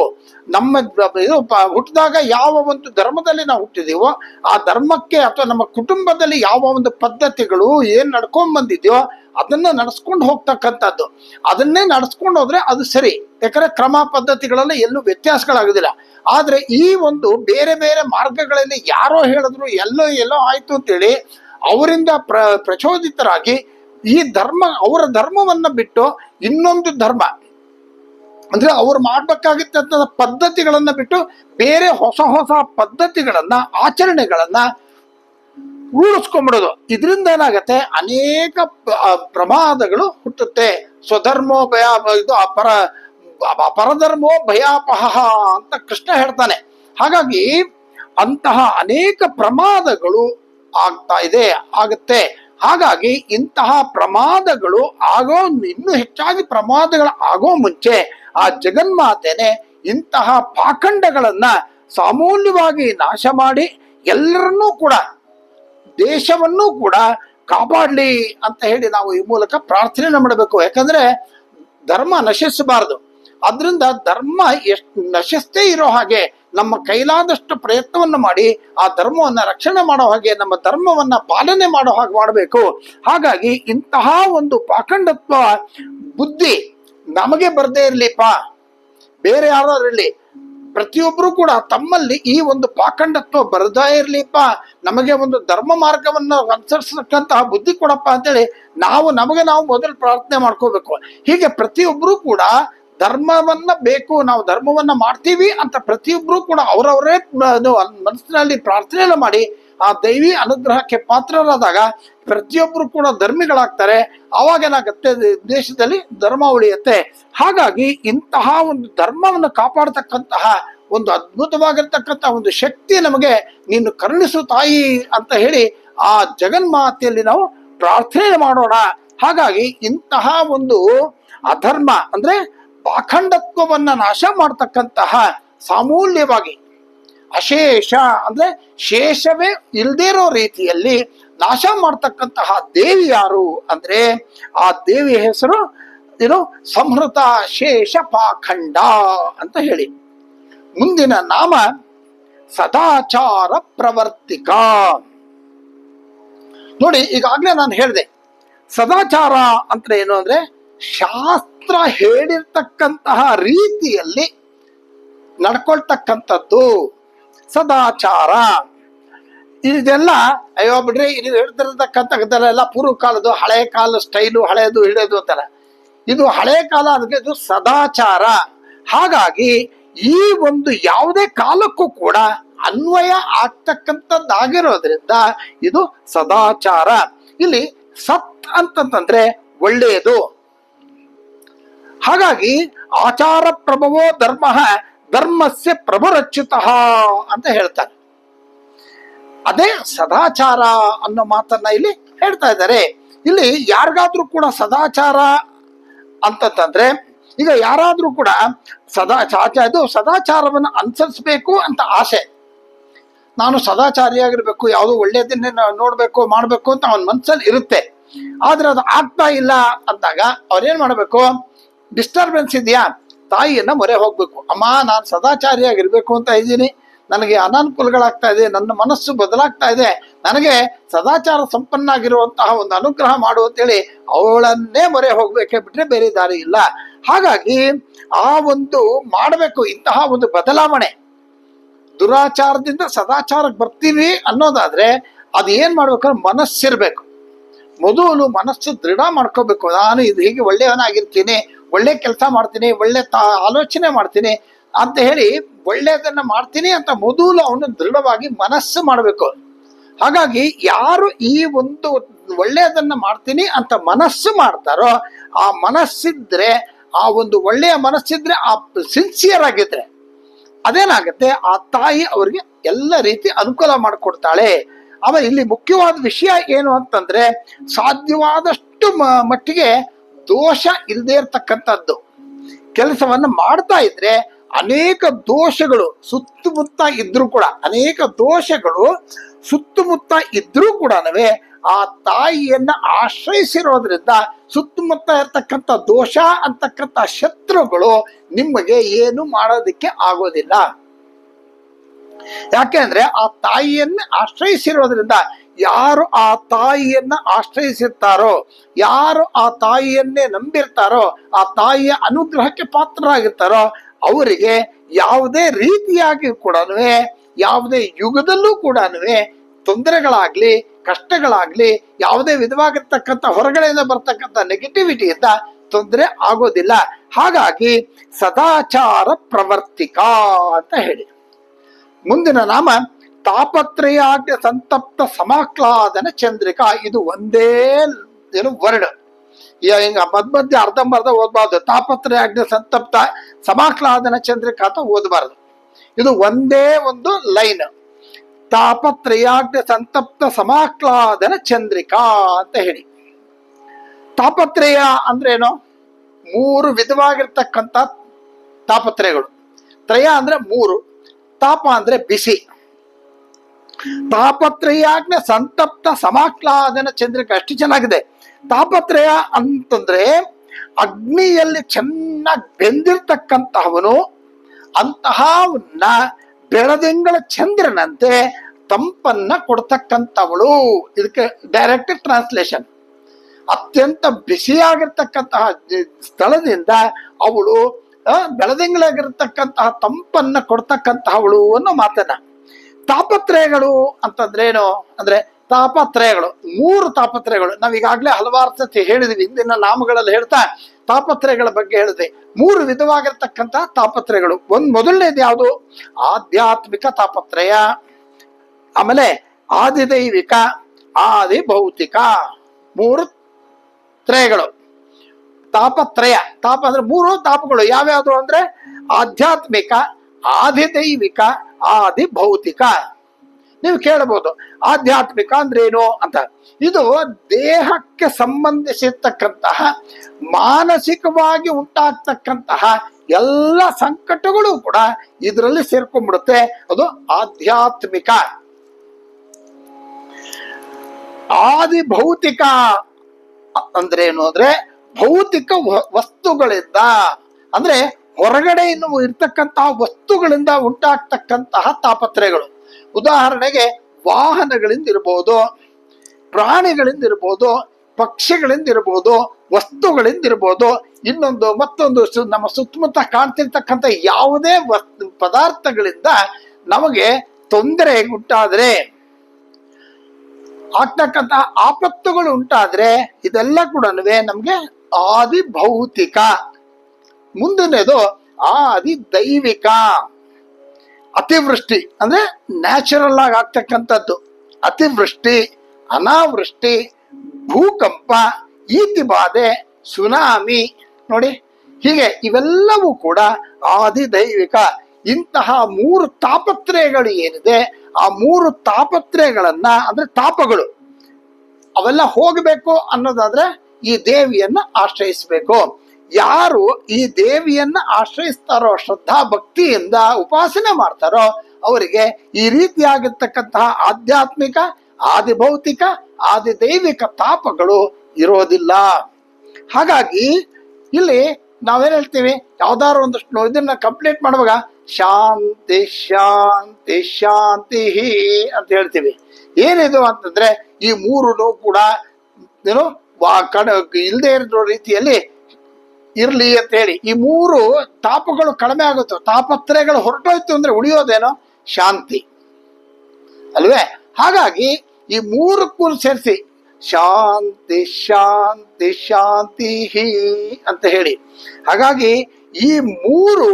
A: ನಮ್ಮ ಇದು ಹುಟ್ಟಿದಾಗ ಯಾವ ಒಂದು ಧರ್ಮದಲ್ಲಿ ನಾವು ಹುಟ್ಟಿದೀವೋ ಆ ಧರ್ಮಕ್ಕೆ ಅಥವಾ ನಮ್ಮ ಕುಟುಂಬದಲ್ಲಿ ಯಾವ ಒಂದು ಪದ್ಧತಿಗಳು ಏನು ನಡ್ಕೊಂಡ್ ಬಂದಿದೆಯೋ ಅದನ್ನ ನಡೆಸ್ಕೊಂಡು ಹೋಗ್ತಕ್ಕಂಥದ್ದು ಅದನ್ನೇ ನಡೆಸ್ಕೊಂಡು ಹೋದ್ರೆ ಅದು ಸರಿ ಯಾಕಂದ್ರೆ ಕ್ರಮ ಪದ್ಧತಿಗಳಲ್ಲಿ ಎಲ್ಲೂ ವ್ಯತ್ಯಾಸಗಳಾಗುದಿಲ್ಲ ಆದರೆ ಈ ಒಂದು ಬೇರೆ ಬೇರೆ ಮಾರ್ಗಗಳಲ್ಲಿ ಯಾರೋ ಹೇಳಿದ್ರು ಎಲ್ಲೋ ಎಲ್ಲೋ ಆಯ್ತು ಅಂತೇಳಿ ಅವರಿಂದ ಪ್ರ ಪ್ರಚೋದಿತರಾಗಿ ಈ ಧರ್ಮ ಅವರ ಧರ್ಮವನ್ನ ಬಿಟ್ಟು ಇನ್ನೊಂದು ಧರ್ಮ ಅಂದ್ರೆ ಅವ್ರು ಮಾಡ್ಬೇಕಾಗಿತ್ತ ಪದ್ಧತಿಗಳನ್ನ ಬಿಟ್ಟು ಬೇರೆ ಹೊಸ ಹೊಸ ಪದ್ಧತಿಗಳನ್ನ ಆಚರಣೆಗಳನ್ನ ರೂಢಿಸ್ಕೊಂಡ್ಬಿಡೋದು ಇದರಿಂದ ಏನಾಗತ್ತೆ ಅನೇಕ ಪ್ರಮಾದಗಳು ಹುಟ್ಟುತ್ತೆ ಸ್ವಧರ್ಮೋ ಭಯ ಇದು ಅಪರ ಅಪರಧರ್ಮೋ ಭಯಾಪಹ ಅಂತ ಕೃಷ್ಣ ಹೇಳ್ತಾನೆ ಹಾಗಾಗಿ ಅಂತಹ ಅನೇಕ ಪ್ರಮಾದಗಳು ಆಗ್ತಾ ಇದೆ ಆಗುತ್ತೆ ಹಾಗಾಗಿ ಇಂತಹ ಪ್ರಮಾದಗಳು ಆಗೋ ಇನ್ನೂ ಹೆಚ್ಚಾಗಿ ಪ್ರಮಾದಗಳು ಆಗೋ ಮುಂಚೆ ಆ ಜಗನ್ಮಾತೆನೆ ಇಂತಹ ಪಾಖಂಡಗಳನ್ನ ಸಾಮೂಲ್ಯವಾಗಿ ನಾಶ ಮಾಡಿ ಎಲ್ಲರನ್ನೂ ಕೂಡ ದೇಶವನ್ನೂ ಕೂಡ ಕಾಪಾಡಲಿ ಅಂತ ಹೇಳಿ ನಾವು ಈ ಮೂಲಕ ಪ್ರಾರ್ಥನೆ ಮಾಡಬೇಕು ಯಾಕಂದ್ರೆ ಧರ್ಮ ನಶಿಸಬಾರದು ಅದರಿಂದ ಧರ್ಮ ಎಷ್ಟು ನಶಿಸ್ತೇ ಇರೋ ಹಾಗೆ ನಮ್ಮ ಕೈಲಾದಷ್ಟು ಪ್ರಯತ್ನವನ್ನು ಮಾಡಿ ಆ ಧರ್ಮವನ್ನು ರಕ್ಷಣೆ ಮಾಡೋ ಹಾಗೆ ನಮ್ಮ ಧರ್ಮವನ್ನು ಪಾಲನೆ ಮಾಡೋ ಹಾಗೆ ಮಾಡಬೇಕು ಹಾಗಾಗಿ ಇಂತಹ ಒಂದು ಪಾಖಂಡತ್ವ ಬುದ್ಧಿ ನಮಗೆ ಬರದೇ ಇರಲಿಪ್ಪ ಬೇರೆ ಯಾರಾದ್ರೂ ಇರಲಿ ಪ್ರತಿಯೊಬ್ಬರು ಕೂಡ ತಮ್ಮಲ್ಲಿ ಈ ಒಂದು ಪಾಖಂಡತ್ವ ಬರದೇ ಇರಲಿಪ್ಪ ನಮಗೆ ಒಂದು ಧರ್ಮ ಮಾರ್ಗವನ್ನು ಅನುಸರಿಸತಕ್ಕಂತಹ ಬುದ್ಧಿ ಕೊಡಪ್ಪ ಅಂತೇಳಿ ನಾವು ನಮಗೆ ನಾವು ಮೊದಲು ಪ್ರಾರ್ಥನೆ ಮಾಡ್ಕೋಬೇಕು ಹೀಗೆ ಪ್ರತಿಯೊಬ್ಬರು ಕೂಡ ಧರ್ಮವನ್ನ ಬೇಕು ನಾವು ಧರ್ಮವನ್ನ ಮಾಡ್ತೀವಿ ಅಂತ ಪ್ರತಿಯೊಬ್ಬರು ಕೂಡ ಅವರವರೇ ಮನಸ್ಸಿನಲ್ಲಿ ಪ್ರಾರ್ಥನೆ ಮಾಡಿ ಆ ದೈವಿ ಅನುಗ್ರಹಕ್ಕೆ ಪಾತ್ರರಾದಾಗ ಪ್ರತಿಯೊಬ್ಬರು ಕೂಡ ಧರ್ಮಿಗಳಾಗ್ತಾರೆ ಅವಾಗೇನಾಗತ್ತೆ ದೇಶದಲ್ಲಿ ಧರ್ಮ ಉಳಿಯುತ್ತೆ ಹಾಗಾಗಿ ಇಂತಹ ಒಂದು ಧರ್ಮವನ್ನು ಕಾಪಾಡತಕ್ಕಂತಹ ಒಂದು ಅದ್ಭುತವಾಗಿರ್ತಕ್ಕಂತಹ ಒಂದು ಶಕ್ತಿ ನಮಗೆ ನೀನು ಕರುಣಿಸು ತಾಯಿ ಅಂತ ಹೇಳಿ ಆ ಜಗನ್ಮಾತೆಯಲ್ಲಿ ನಾವು ಪ್ರಾರ್ಥನೆ ಮಾಡೋಣ ಹಾಗಾಗಿ ಇಂತಹ ಒಂದು ಅಧರ್ಮ ಅಂದ್ರೆ ಪಾಖಂಡತ್ವವನ್ನು ನಾಶ ಮಾಡ್ತಕ್ಕಂತಹ ಸಾಮೂಲ್ಯವಾಗಿ ಅಶೇಷ ಅಂದ್ರೆ ಶೇಷವೇ ಇಲ್ಲದೇ ಇರೋ ರೀತಿಯಲ್ಲಿ ನಾಶ ಮಾಡ್ತಕ್ಕಂತಹ ದೇವಿ ಯಾರು ಅಂದ್ರೆ ಆ ದೇವಿ ಹೆಸರು ಏನು ಸಂಹೃತ ಶೇಷ ಪಾಖಂಡ ಅಂತ ಹೇಳಿ ಮುಂದಿನ ನಾಮ ಸದಾಚಾರ ಪ್ರವರ್ತಿಕ ನೋಡಿ ಈಗಾಗಲೇ ನಾನು ಹೇಳಿದೆ ಸದಾಚಾರ ಅಂತ ಏನು ಅಂದ್ರೆ ಶಾಸ್ತ್ರ ಹೇಳಿರ್ತಕ್ಕಂತಹ ರೀತಿಯಲ್ಲಿ ನಡ್ಕೊಳ್ತಕ್ಕಂಥದ್ದು ಸದಾಚಾರ ಇದೆಲ್ಲ ಅಯ್ಯೋ ಬಿಡ್ರಿ ನೀವು ಹಿಡ್ದಿರ್ತಕ್ಕಂಥದ್ದೆಲ್ಲ ಪೂರ್ವ ಕಾಲದ್ದು ಹಳೆ ಕಾಲ ಸ್ಟೈಲು ಹಳೆಯದು ಹಿಡಿಯೋದು ಅಂತಾರೆ ಇದು ಹಳೆ ಕಾಲ ಅದಕ್ಕೆ ಇದು ಸದಾಚಾರ ಹಾಗಾಗಿ ಈ ಒಂದು ಯಾವುದೇ ಕಾಲಕ್ಕೂ ಕೂಡ ಅನ್ವಯ ಆಗ್ತಕ್ಕಂಥದ್ದಾಗಿರೋದ್ರಿಂದ ಇದು ಸದಾಚಾರ ಇಲ್ಲಿ ಸತ್ ಅಂತಂತಂದ್ರೆ ಒಳ್ಳೆಯದು ಹಾಗಾಗಿ ಆಚಾರ ಪ್ರಭವೋ ಧರ್ಮ ಧರ್ಮಸ್ಯ ಪ್ರಭುರಚ್ಯುತ ಅಂತ ಹೇಳ್ತಾರೆ ಅದೇ ಸದಾಚಾರ ಅನ್ನೋ ಮಾತನ್ನ ಇಲ್ಲಿ ಹೇಳ್ತಾ ಇದ್ದಾರೆ ಇಲ್ಲಿ ಯಾರಿಗಾದ್ರೂ ಕೂಡ ಸದಾಚಾರ ಅಂತಂದ್ರೆ ಈಗ ಯಾರಾದ್ರೂ ಕೂಡ ಸದಾ ಇದು ಸದಾಚಾರವನ್ನು ಅನುಸರಿಸಬೇಕು ಅಂತ ಆಸೆ ನಾನು ಸದಾಚಾರಿಯಾಗಿರ್ಬೇಕು ಯಾವುದೋ ಒಳ್ಳೆಯದನ್ನೇ ನೋಡಬೇಕು ಮಾಡಬೇಕು ಅಂತ ಅವನ ಮನಸ್ಸಲ್ಲಿ ಇರುತ್ತೆ ಆದ್ರೆ ಅದು ಆಗ್ತಾ ಇಲ್ಲ ಅಂದಾಗ ಅವ್ರೇನ್ ಮಾಡಬೇಕು ಡಿಸ್ಟರ್ಬೆನ್ಸ್ ಇದೆಯಾ ತಾಯಿಯನ್ನು ಮೊರೆ ಹೋಗಬೇಕು ಅಮ್ಮ ನಾನು ಸದಾಚಾರಿಯಾಗಿರಬೇಕು ಅಂತ ಇದ್ದೀನಿ ನನಗೆ ಅನಾನುಕೂಲಗಳಾಗ್ತಾ ಇದೆ ನನ್ನ ಮನಸ್ಸು ಬದಲಾಗ್ತಾ ಇದೆ ನನಗೆ ಸದಾಚಾರ ಸಂಪನ್ನ ಆಗಿರುವಂತಹ ಒಂದು ಅನುಗ್ರಹ ಮಾಡು ಅಂತೇಳಿ ಅವಳನ್ನೇ ಮೊರೆ ಹೋಗ್ಬೇಕೆ ಬಿಟ್ಟರೆ ಬೇರೆ ದಾರಿ ಇಲ್ಲ ಹಾಗಾಗಿ ಆ ಒಂದು ಮಾಡಬೇಕು ಇಂತಹ ಒಂದು ಬದಲಾವಣೆ ದುರಾಚಾರದಿಂದ ಸದಾಚಾರಕ್ಕೆ ಬರ್ತೀವಿ ಅನ್ನೋದಾದ್ರೆ ಅದು ಏನ್ ಮಾಡ್ಬೇಕಂದ್ರೆ ಮನಸ್ಸಿರಬೇಕು ಮೊದಲು ಮನಸ್ಸು ದೃಢ ಮಾಡ್ಕೋಬೇಕು ನಾನು ಇದು ಹೀಗೆ ಒಳ್ಳೆಯವನಾಗಿರ್ತೀನಿ ಒಳ್ಳೆ ಕೆಲಸ ಮಾಡ್ತೀನಿ ಒಳ್ಳೆ ತಾ ಆಲೋಚನೆ ಮಾಡ್ತೀನಿ ಅಂತ ಹೇಳಿ ಒಳ್ಳೆಯದನ್ನು ಮಾಡ್ತೀನಿ ಅಂತ ಮೊದಲು ಅವನು ದೃಢವಾಗಿ ಮನಸ್ಸು ಮಾಡಬೇಕು ಹಾಗಾಗಿ ಯಾರು ಈ ಒಂದು ಒಳ್ಳೆಯದನ್ನು ಮಾಡ್ತೀನಿ ಅಂತ ಮನಸ್ಸು ಮಾಡ್ತಾರೋ ಆ ಮನಸ್ಸಿದ್ರೆ ಆ ಒಂದು ಒಳ್ಳೆಯ ಮನಸ್ಸಿದ್ರೆ ಆ ಸಿನ್ಸಿಯರ್ ಆಗಿದ್ರೆ ಅದೇನಾಗುತ್ತೆ ಆ ತಾಯಿ ಅವ್ರಿಗೆ ಎಲ್ಲ ರೀತಿ ಅನುಕೂಲ ಮಾಡಿಕೊಡ್ತಾಳೆ ಆಮೇಲೆ ಇಲ್ಲಿ ಮುಖ್ಯವಾದ ವಿಷಯ ಏನು ಅಂತಂದ್ರೆ ಸಾಧ್ಯವಾದಷ್ಟು ಮಟ್ಟಿಗೆ ದೋಷ ಇಲ್ಲದೆ ಇರ್ತಕ್ಕಂಥದ್ದು ಕೆಲಸವನ್ನು ಮಾಡ್ತಾ ಇದ್ರೆ ಅನೇಕ ದೋಷಗಳು ಸುತ್ತಮುತ್ತ ಇದ್ರೂ ಕೂಡ ಅನೇಕ ದೋಷಗಳು ಸುತ್ತಮುತ್ತ ಇದ್ರೂ ಕೂಡ ಆ ತಾಯಿಯನ್ನ ಆಶ್ರಯಿಸಿರೋದ್ರಿಂದ ಸುತ್ತಮುತ್ತ ಇರ್ತಕ್ಕಂಥ ದೋಷ ಅಂತಕ್ಕಂಥ ಶತ್ರುಗಳು ನಿಮಗೆ ಏನು ಮಾಡೋದಕ್ಕೆ ಆಗೋದಿಲ್ಲ ಯಾಕೆ ಅಂದ್ರೆ ಆ ತಾಯಿಯನ್ನ ಆಶ್ರಯಿಸಿರೋದ್ರಿಂದ ಯಾರು ಆ ತಾಯಿಯನ್ನ ಆಶ್ರಯಿಸಿರ್ತಾರೋ ಯಾರು ಆ ತಾಯಿಯನ್ನೇ ನಂಬಿರ್ತಾರೋ ಆ ತಾಯಿಯ ಅನುಗ್ರಹಕ್ಕೆ ಪಾತ್ರರಾಗಿರ್ತಾರೋ ಅವರಿಗೆ ಯಾವುದೇ ರೀತಿಯಾಗಿ ಕೂಡ ಯಾವುದೇ ಯುಗದಲ್ಲೂ ಕೂಡ ತೊಂದರೆಗಳಾಗ್ಲಿ ಕಷ್ಟಗಳಾಗ್ಲಿ ಯಾವುದೇ ವಿಧವಾಗಿರ್ತಕ್ಕಂಥ ಹೊರಗಡೆಯಿಂದ ಬರ್ತಕ್ಕಂಥ ನೆಗೆಟಿವಿಟಿಯಿಂದ ತೊಂದರೆ ಆಗೋದಿಲ್ಲ ಹಾಗಾಗಿ ಸದಾಚಾರ ಪ್ರವರ್ತಿಕಾ ಅಂತ ಹೇಳಿ ಮುಂದಿನ ನಾಮ ತಾಪತ್ರಯಾಗ್ಯ ಸಂತಪ್ತ ಸಮಾಕ್ಲಾದನ ಚಂದ್ರಿಕಾ ಇದು ಒಂದೇ ಏನು ವರ್ಡ್ ಹಿಂಗ ಮದ್ ಮಧ್ಯ ಅರ್ಧಂಬರ್ಧ ಓದಬಾರ್ದು ತಾಪತ್ರಯಾಜ್ಞೆ ಸಂತಪ್ತ ಸಮಾಕ್ಲಾದನ ಚಂದ್ರಿಕಾ ಅಂತ ಓದಬಾರದು ಇದು ಒಂದೇ ಒಂದು ಲೈನ್ ತಾಪತ್ರಯಾಜ್ಞ ಸಂತಪ್ತ ಸಮಾಕ್ಲಾದನ ಚಂದ್ರಿಕಾ ಅಂತ ಹೇಳಿ ತಾಪತ್ರಯ ಅಂದ್ರೆ ಏನು ಮೂರು ವಿಧವಾಗಿರ್ತಕ್ಕಂಥ ತಾಪತ್ರಯಗಳು ತ್ರಯ ಅಂದ್ರೆ ಮೂರು ತಾಪ ಅಂದ್ರೆ ಬಿಸಿ ತಾಪತ್ರಯಾಜ್ಞ ಸಂತಪ್ತ ಸಮಾಕ್ಲಾದನ ಚಂದ್ರಿಕ ಅಷ್ಟು ಚೆನ್ನಾಗಿದೆ ತಾಪತ್ರಯ ಅಂತಂದ್ರೆ ಅಗ್ನಿಯಲ್ಲಿ ಚೆನ್ನಾಗಿ ಬೆಂದಿರ್ತಕ್ಕಂತಹವನು ಅಂತಹವನ್ನ ಬೆಳದಿಂಗಳ ಚಂದ್ರನಂತೆ ತಂಪನ್ನ ಕೊಡ್ತಕ್ಕಂಥವಳು ಇದಕ್ಕೆ ಡೈರೆಕ್ಟ್ ಟ್ರಾನ್ಸ್ಲೇಷನ್ ಅತ್ಯಂತ ಬಿಸಿಯಾಗಿರ್ತಕ್ಕಂತಹ ಸ್ಥಳದಿಂದ ಅವಳು ಬೆಳದಿಂಗಳಾಗಿರ್ತಕ್ಕಂತಹ ತಂಪನ್ನ ಕೊಡ್ತಕ್ಕಂತಹವಳು ಅನ್ನೋ ಮಾತನ್ನ ತಾಪತ್ರಯಗಳು ಏನು ಅಂದ್ರೆ ತಾಪತ್ರಯಗಳು ಮೂರು ತಾಪತ್ರಯಗಳು ನಾವೀಗಾಗಲೇ ಹಲವಾರು ಸತಿ ಹೇಳಿದ್ವಿ ಇಂದಿನ ನಾಮಗಳಲ್ಲಿ ಹೇಳ್ತಾ ತಾಪತ್ರಯಗಳ ಬಗ್ಗೆ ಹೇಳಿದೆ ಮೂರು ವಿಧವಾಗಿರ್ತಕ್ಕಂಥ ತಾಪತ್ರಯಗಳು ಒಂದು ಮೊದಲನೇದು ಯಾವುದು ಆಧ್ಯಾತ್ಮಿಕ ತಾಪತ್ರಯ ಆಮೇಲೆ ಆದಿದೈವಿಕ ಆದಿ ಭೌತಿಕ ಮೂರು ತ್ರಯಗಳು ತಾಪತ್ರಯ ತಾಪ ಅಂದ್ರೆ ಮೂರು ತಾಪಗಳು ಯಾವ್ಯಾವುದು ಅಂದ್ರೆ ಆಧ್ಯಾತ್ಮಿಕ ಆದಿದೈವಿಕ ಆದಿ ಭೌತಿಕ ನೀವು ಕೇಳಬಹುದು ಆಧ್ಯಾತ್ಮಿಕ ಅಂದ್ರೆ ಏನು ಅಂತ ಇದು ದೇಹಕ್ಕೆ ಸಂಬಂಧಿಸಿರ್ತಕ್ಕಂತಹ ಮಾನಸಿಕವಾಗಿ ಉಂಟಾಗ್ತಕ್ಕಂತಹ ಎಲ್ಲ ಸಂಕಟಗಳು ಕೂಡ ಇದರಲ್ಲಿ ಸೇರ್ಕೊಂಡ್ಬಿಡುತ್ತೆ ಅದು ಆಧ್ಯಾತ್ಮಿಕ ಆದಿ ಭೌತಿಕ ಅಂದ್ರೆ ಏನು ಅಂದ್ರೆ ಭೌತಿಕ ವಸ್ತುಗಳಿಂದ ಅಂದ್ರೆ ಹೊರಗಡೆಯಿಂದ ಇರ್ತಕ್ಕಂತಹ ವಸ್ತುಗಳಿಂದ ಉಂಟಾಗ್ತಕ್ಕಂತಹ ತಾಪತ್ರೆಗಳು ಉದಾಹರಣೆಗೆ ವಾಹನಗಳಿಂದ ಇರ್ಬೋದು ಪ್ರಾಣಿಗಳಿಂದ ಇರ್ಬೋದು ಪಕ್ಷಿಗಳಿಂದ ಇರ್ಬೋದು ವಸ್ತುಗಳಿಂದ ಇರ್ಬೋದು ಇನ್ನೊಂದು ಮತ್ತೊಂದು ನಮ್ಮ ಸುತ್ತಮುತ್ತ ಕಾಣ್ತಿರ್ತಕ್ಕಂಥ ಯಾವುದೇ ಪದಾರ್ಥಗಳಿಂದ ನಮಗೆ ತೊಂದರೆ ಉಂಟಾದ್ರೆ ಆಗ್ತಕ್ಕಂಥ ಆಪತ್ತುಗಳು ಉಂಟಾದ್ರೆ ಇದೆಲ್ಲ ಕೂಡ ನಮಗೆ ಆದಿ ಭೌತಿಕ ಆ ಆದಿ ದೈವಿಕ ಅತಿವೃಷ್ಟಿ ಅಂದ್ರೆ ನ್ಯಾಚುರಲ್ ಆಗಿ ಆಗ್ತಕ್ಕಂಥದ್ದು ಅತಿವೃಷ್ಟಿ ಅನಾವೃಷ್ಟಿ ಭೂಕಂಪ ಈತಿ ಬಾಧೆ ಸುನಾಮಿ ನೋಡಿ ಹೀಗೆ ಇವೆಲ್ಲವೂ ಕೂಡ ಆದಿದೈವಿಕ ಇಂತಹ ಮೂರು ತಾಪತ್ರಯಗಳು ಏನಿದೆ ಆ ಮೂರು ತಾಪತ್ರಯಗಳನ್ನ ಅಂದ್ರೆ ತಾಪಗಳು ಅವೆಲ್ಲ ಹೋಗಬೇಕು ಅನ್ನೋದಾದ್ರೆ ಈ ದೇವಿಯನ್ನ ಆಶ್ರಯಿಸಬೇಕು ಯಾರು ಈ ದೇವಿಯನ್ನ ಆಶ್ರಯಿಸ್ತಾರೋ ಶ್ರದ್ಧಾ ಭಕ್ತಿಯಿಂದ ಉಪಾಸನೆ ಮಾಡ್ತಾರೋ ಅವರಿಗೆ ಈ ರೀತಿಯಾಗಿರ್ತಕ್ಕಂತಹ ಆಧ್ಯಾತ್ಮಿಕ ಆದಿ ದೈವಿಕ ತಾಪಗಳು ಇರೋದಿಲ್ಲ ಹಾಗಾಗಿ ಇಲ್ಲಿ ನಾವೇನ್ ಹೇಳ್ತೀವಿ ಯಾವ್ದಾದ್ರು ಒಂದಷ್ಟು ಇದನ್ನ ಕಂಪ್ಲೀಟ್ ಮಾಡುವಾಗ ಶಾಂತಿ ಶಾಂತಿ ಶಾಂತಿ ಅಂತ ಹೇಳ್ತೀವಿ ಏನಿದು ಅಂತಂದ್ರೆ ಈ ಮೂರು ಕೂಡ ಏನು ಇಲ್ದೇ ಇರೋ ರೀತಿಯಲ್ಲಿ ಇರಲಿ ಅಂತ ಹೇಳಿ ಈ ಮೂರು ತಾಪಗಳು ಕಡಿಮೆ ಆಗುತ್ತೆ ತಾಪತ್ರಯಗಳು ಹೊರಟೋಯ್ತು ಅಂದ್ರೆ ಉಳಿಯೋದೇನೋ ಶಾಂತಿ ಅಲ್ವೇ ಹಾಗಾಗಿ ಈ ಮೂರಕ್ಕೂ ಸೇರಿಸಿ ಶಾಂತಿ ಶಾಂತಿ ಶಾಂತಿ ಅಂತ ಹೇಳಿ ಹಾಗಾಗಿ ಈ ಮೂರು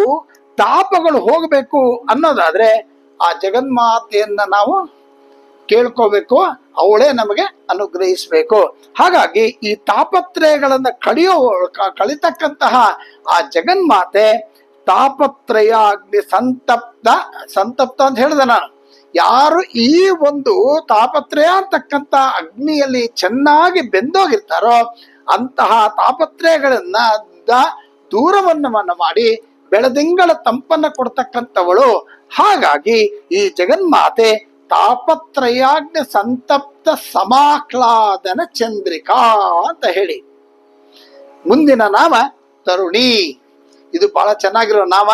A: ತಾಪಗಳು ಹೋಗಬೇಕು ಅನ್ನೋದಾದ್ರೆ ಆ ಜಗನ್ಮಾತೆಯನ್ನ ನಾವು ಕೇಳ್ಕೋಬೇಕು ಅವಳೇ ನಮಗೆ ಅನುಗ್ರಹಿಸಬೇಕು ಹಾಗಾಗಿ ಈ ತಾಪತ್ರಯಗಳನ್ನು ಕಳಿಯೋ ಕಳಿತಕ್ಕಂತಹ ಆ ಜಗನ್ಮಾತೆ ತಾಪತ್ರಯ ಅಗ್ನಿ ಸಂತಪ್ತ ಸಂತಪ್ತ ಅಂತ ಹೇಳಿದೆ ನಾನು ಯಾರು ಈ ಒಂದು ತಾಪತ್ರಯ ಅಂತಕ್ಕಂಥ ಅಗ್ನಿಯಲ್ಲಿ ಚೆನ್ನಾಗಿ ಬೆಂದೋಗಿರ್ತಾರೋ ಅಂತಹ ತಾಪತ್ರಯಗಳನ್ನ ದೂರವನ್ನು ಮಾಡಿ ಬೆಳದಿಂಗಳ ತಂಪನ್ನು ಕೊಡ್ತಕ್ಕಂಥವಳು ಹಾಗಾಗಿ ಈ ಜಗನ್ಮಾತೆ ತಾಪತ್ರಯಾಜ್ಞ ಸಂತಪ್ತ ಸಮಾಹ್ಲಾದನ ಚಂದ್ರಿಕಾ ಅಂತ ಹೇಳಿ ಮುಂದಿನ ನಾಮ ತರುಣಿ ಇದು ಬಹಳ ಚೆನ್ನಾಗಿರೋ ನಾಮ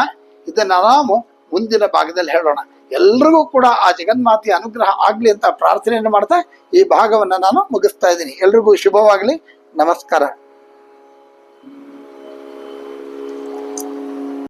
A: ಇದನ್ನ ನಾವು ಮುಂದಿನ ಭಾಗದಲ್ಲಿ ಹೇಳೋಣ ಎಲ್ರಿಗೂ ಕೂಡ ಆ ಜಗನ್ಮಾತೆಯ ಅನುಗ್ರಹ ಆಗ್ಲಿ ಅಂತ ಪ್ರಾರ್ಥನೆಯನ್ನು ಮಾಡ್ತಾ ಈ ಭಾಗವನ್ನು ನಾನು ಮುಗಿಸ್ತಾ ಇದ್ದೀನಿ ಎಲ್ರಿಗೂ ಶುಭವಾಗಲಿ ನಮಸ್ಕಾರ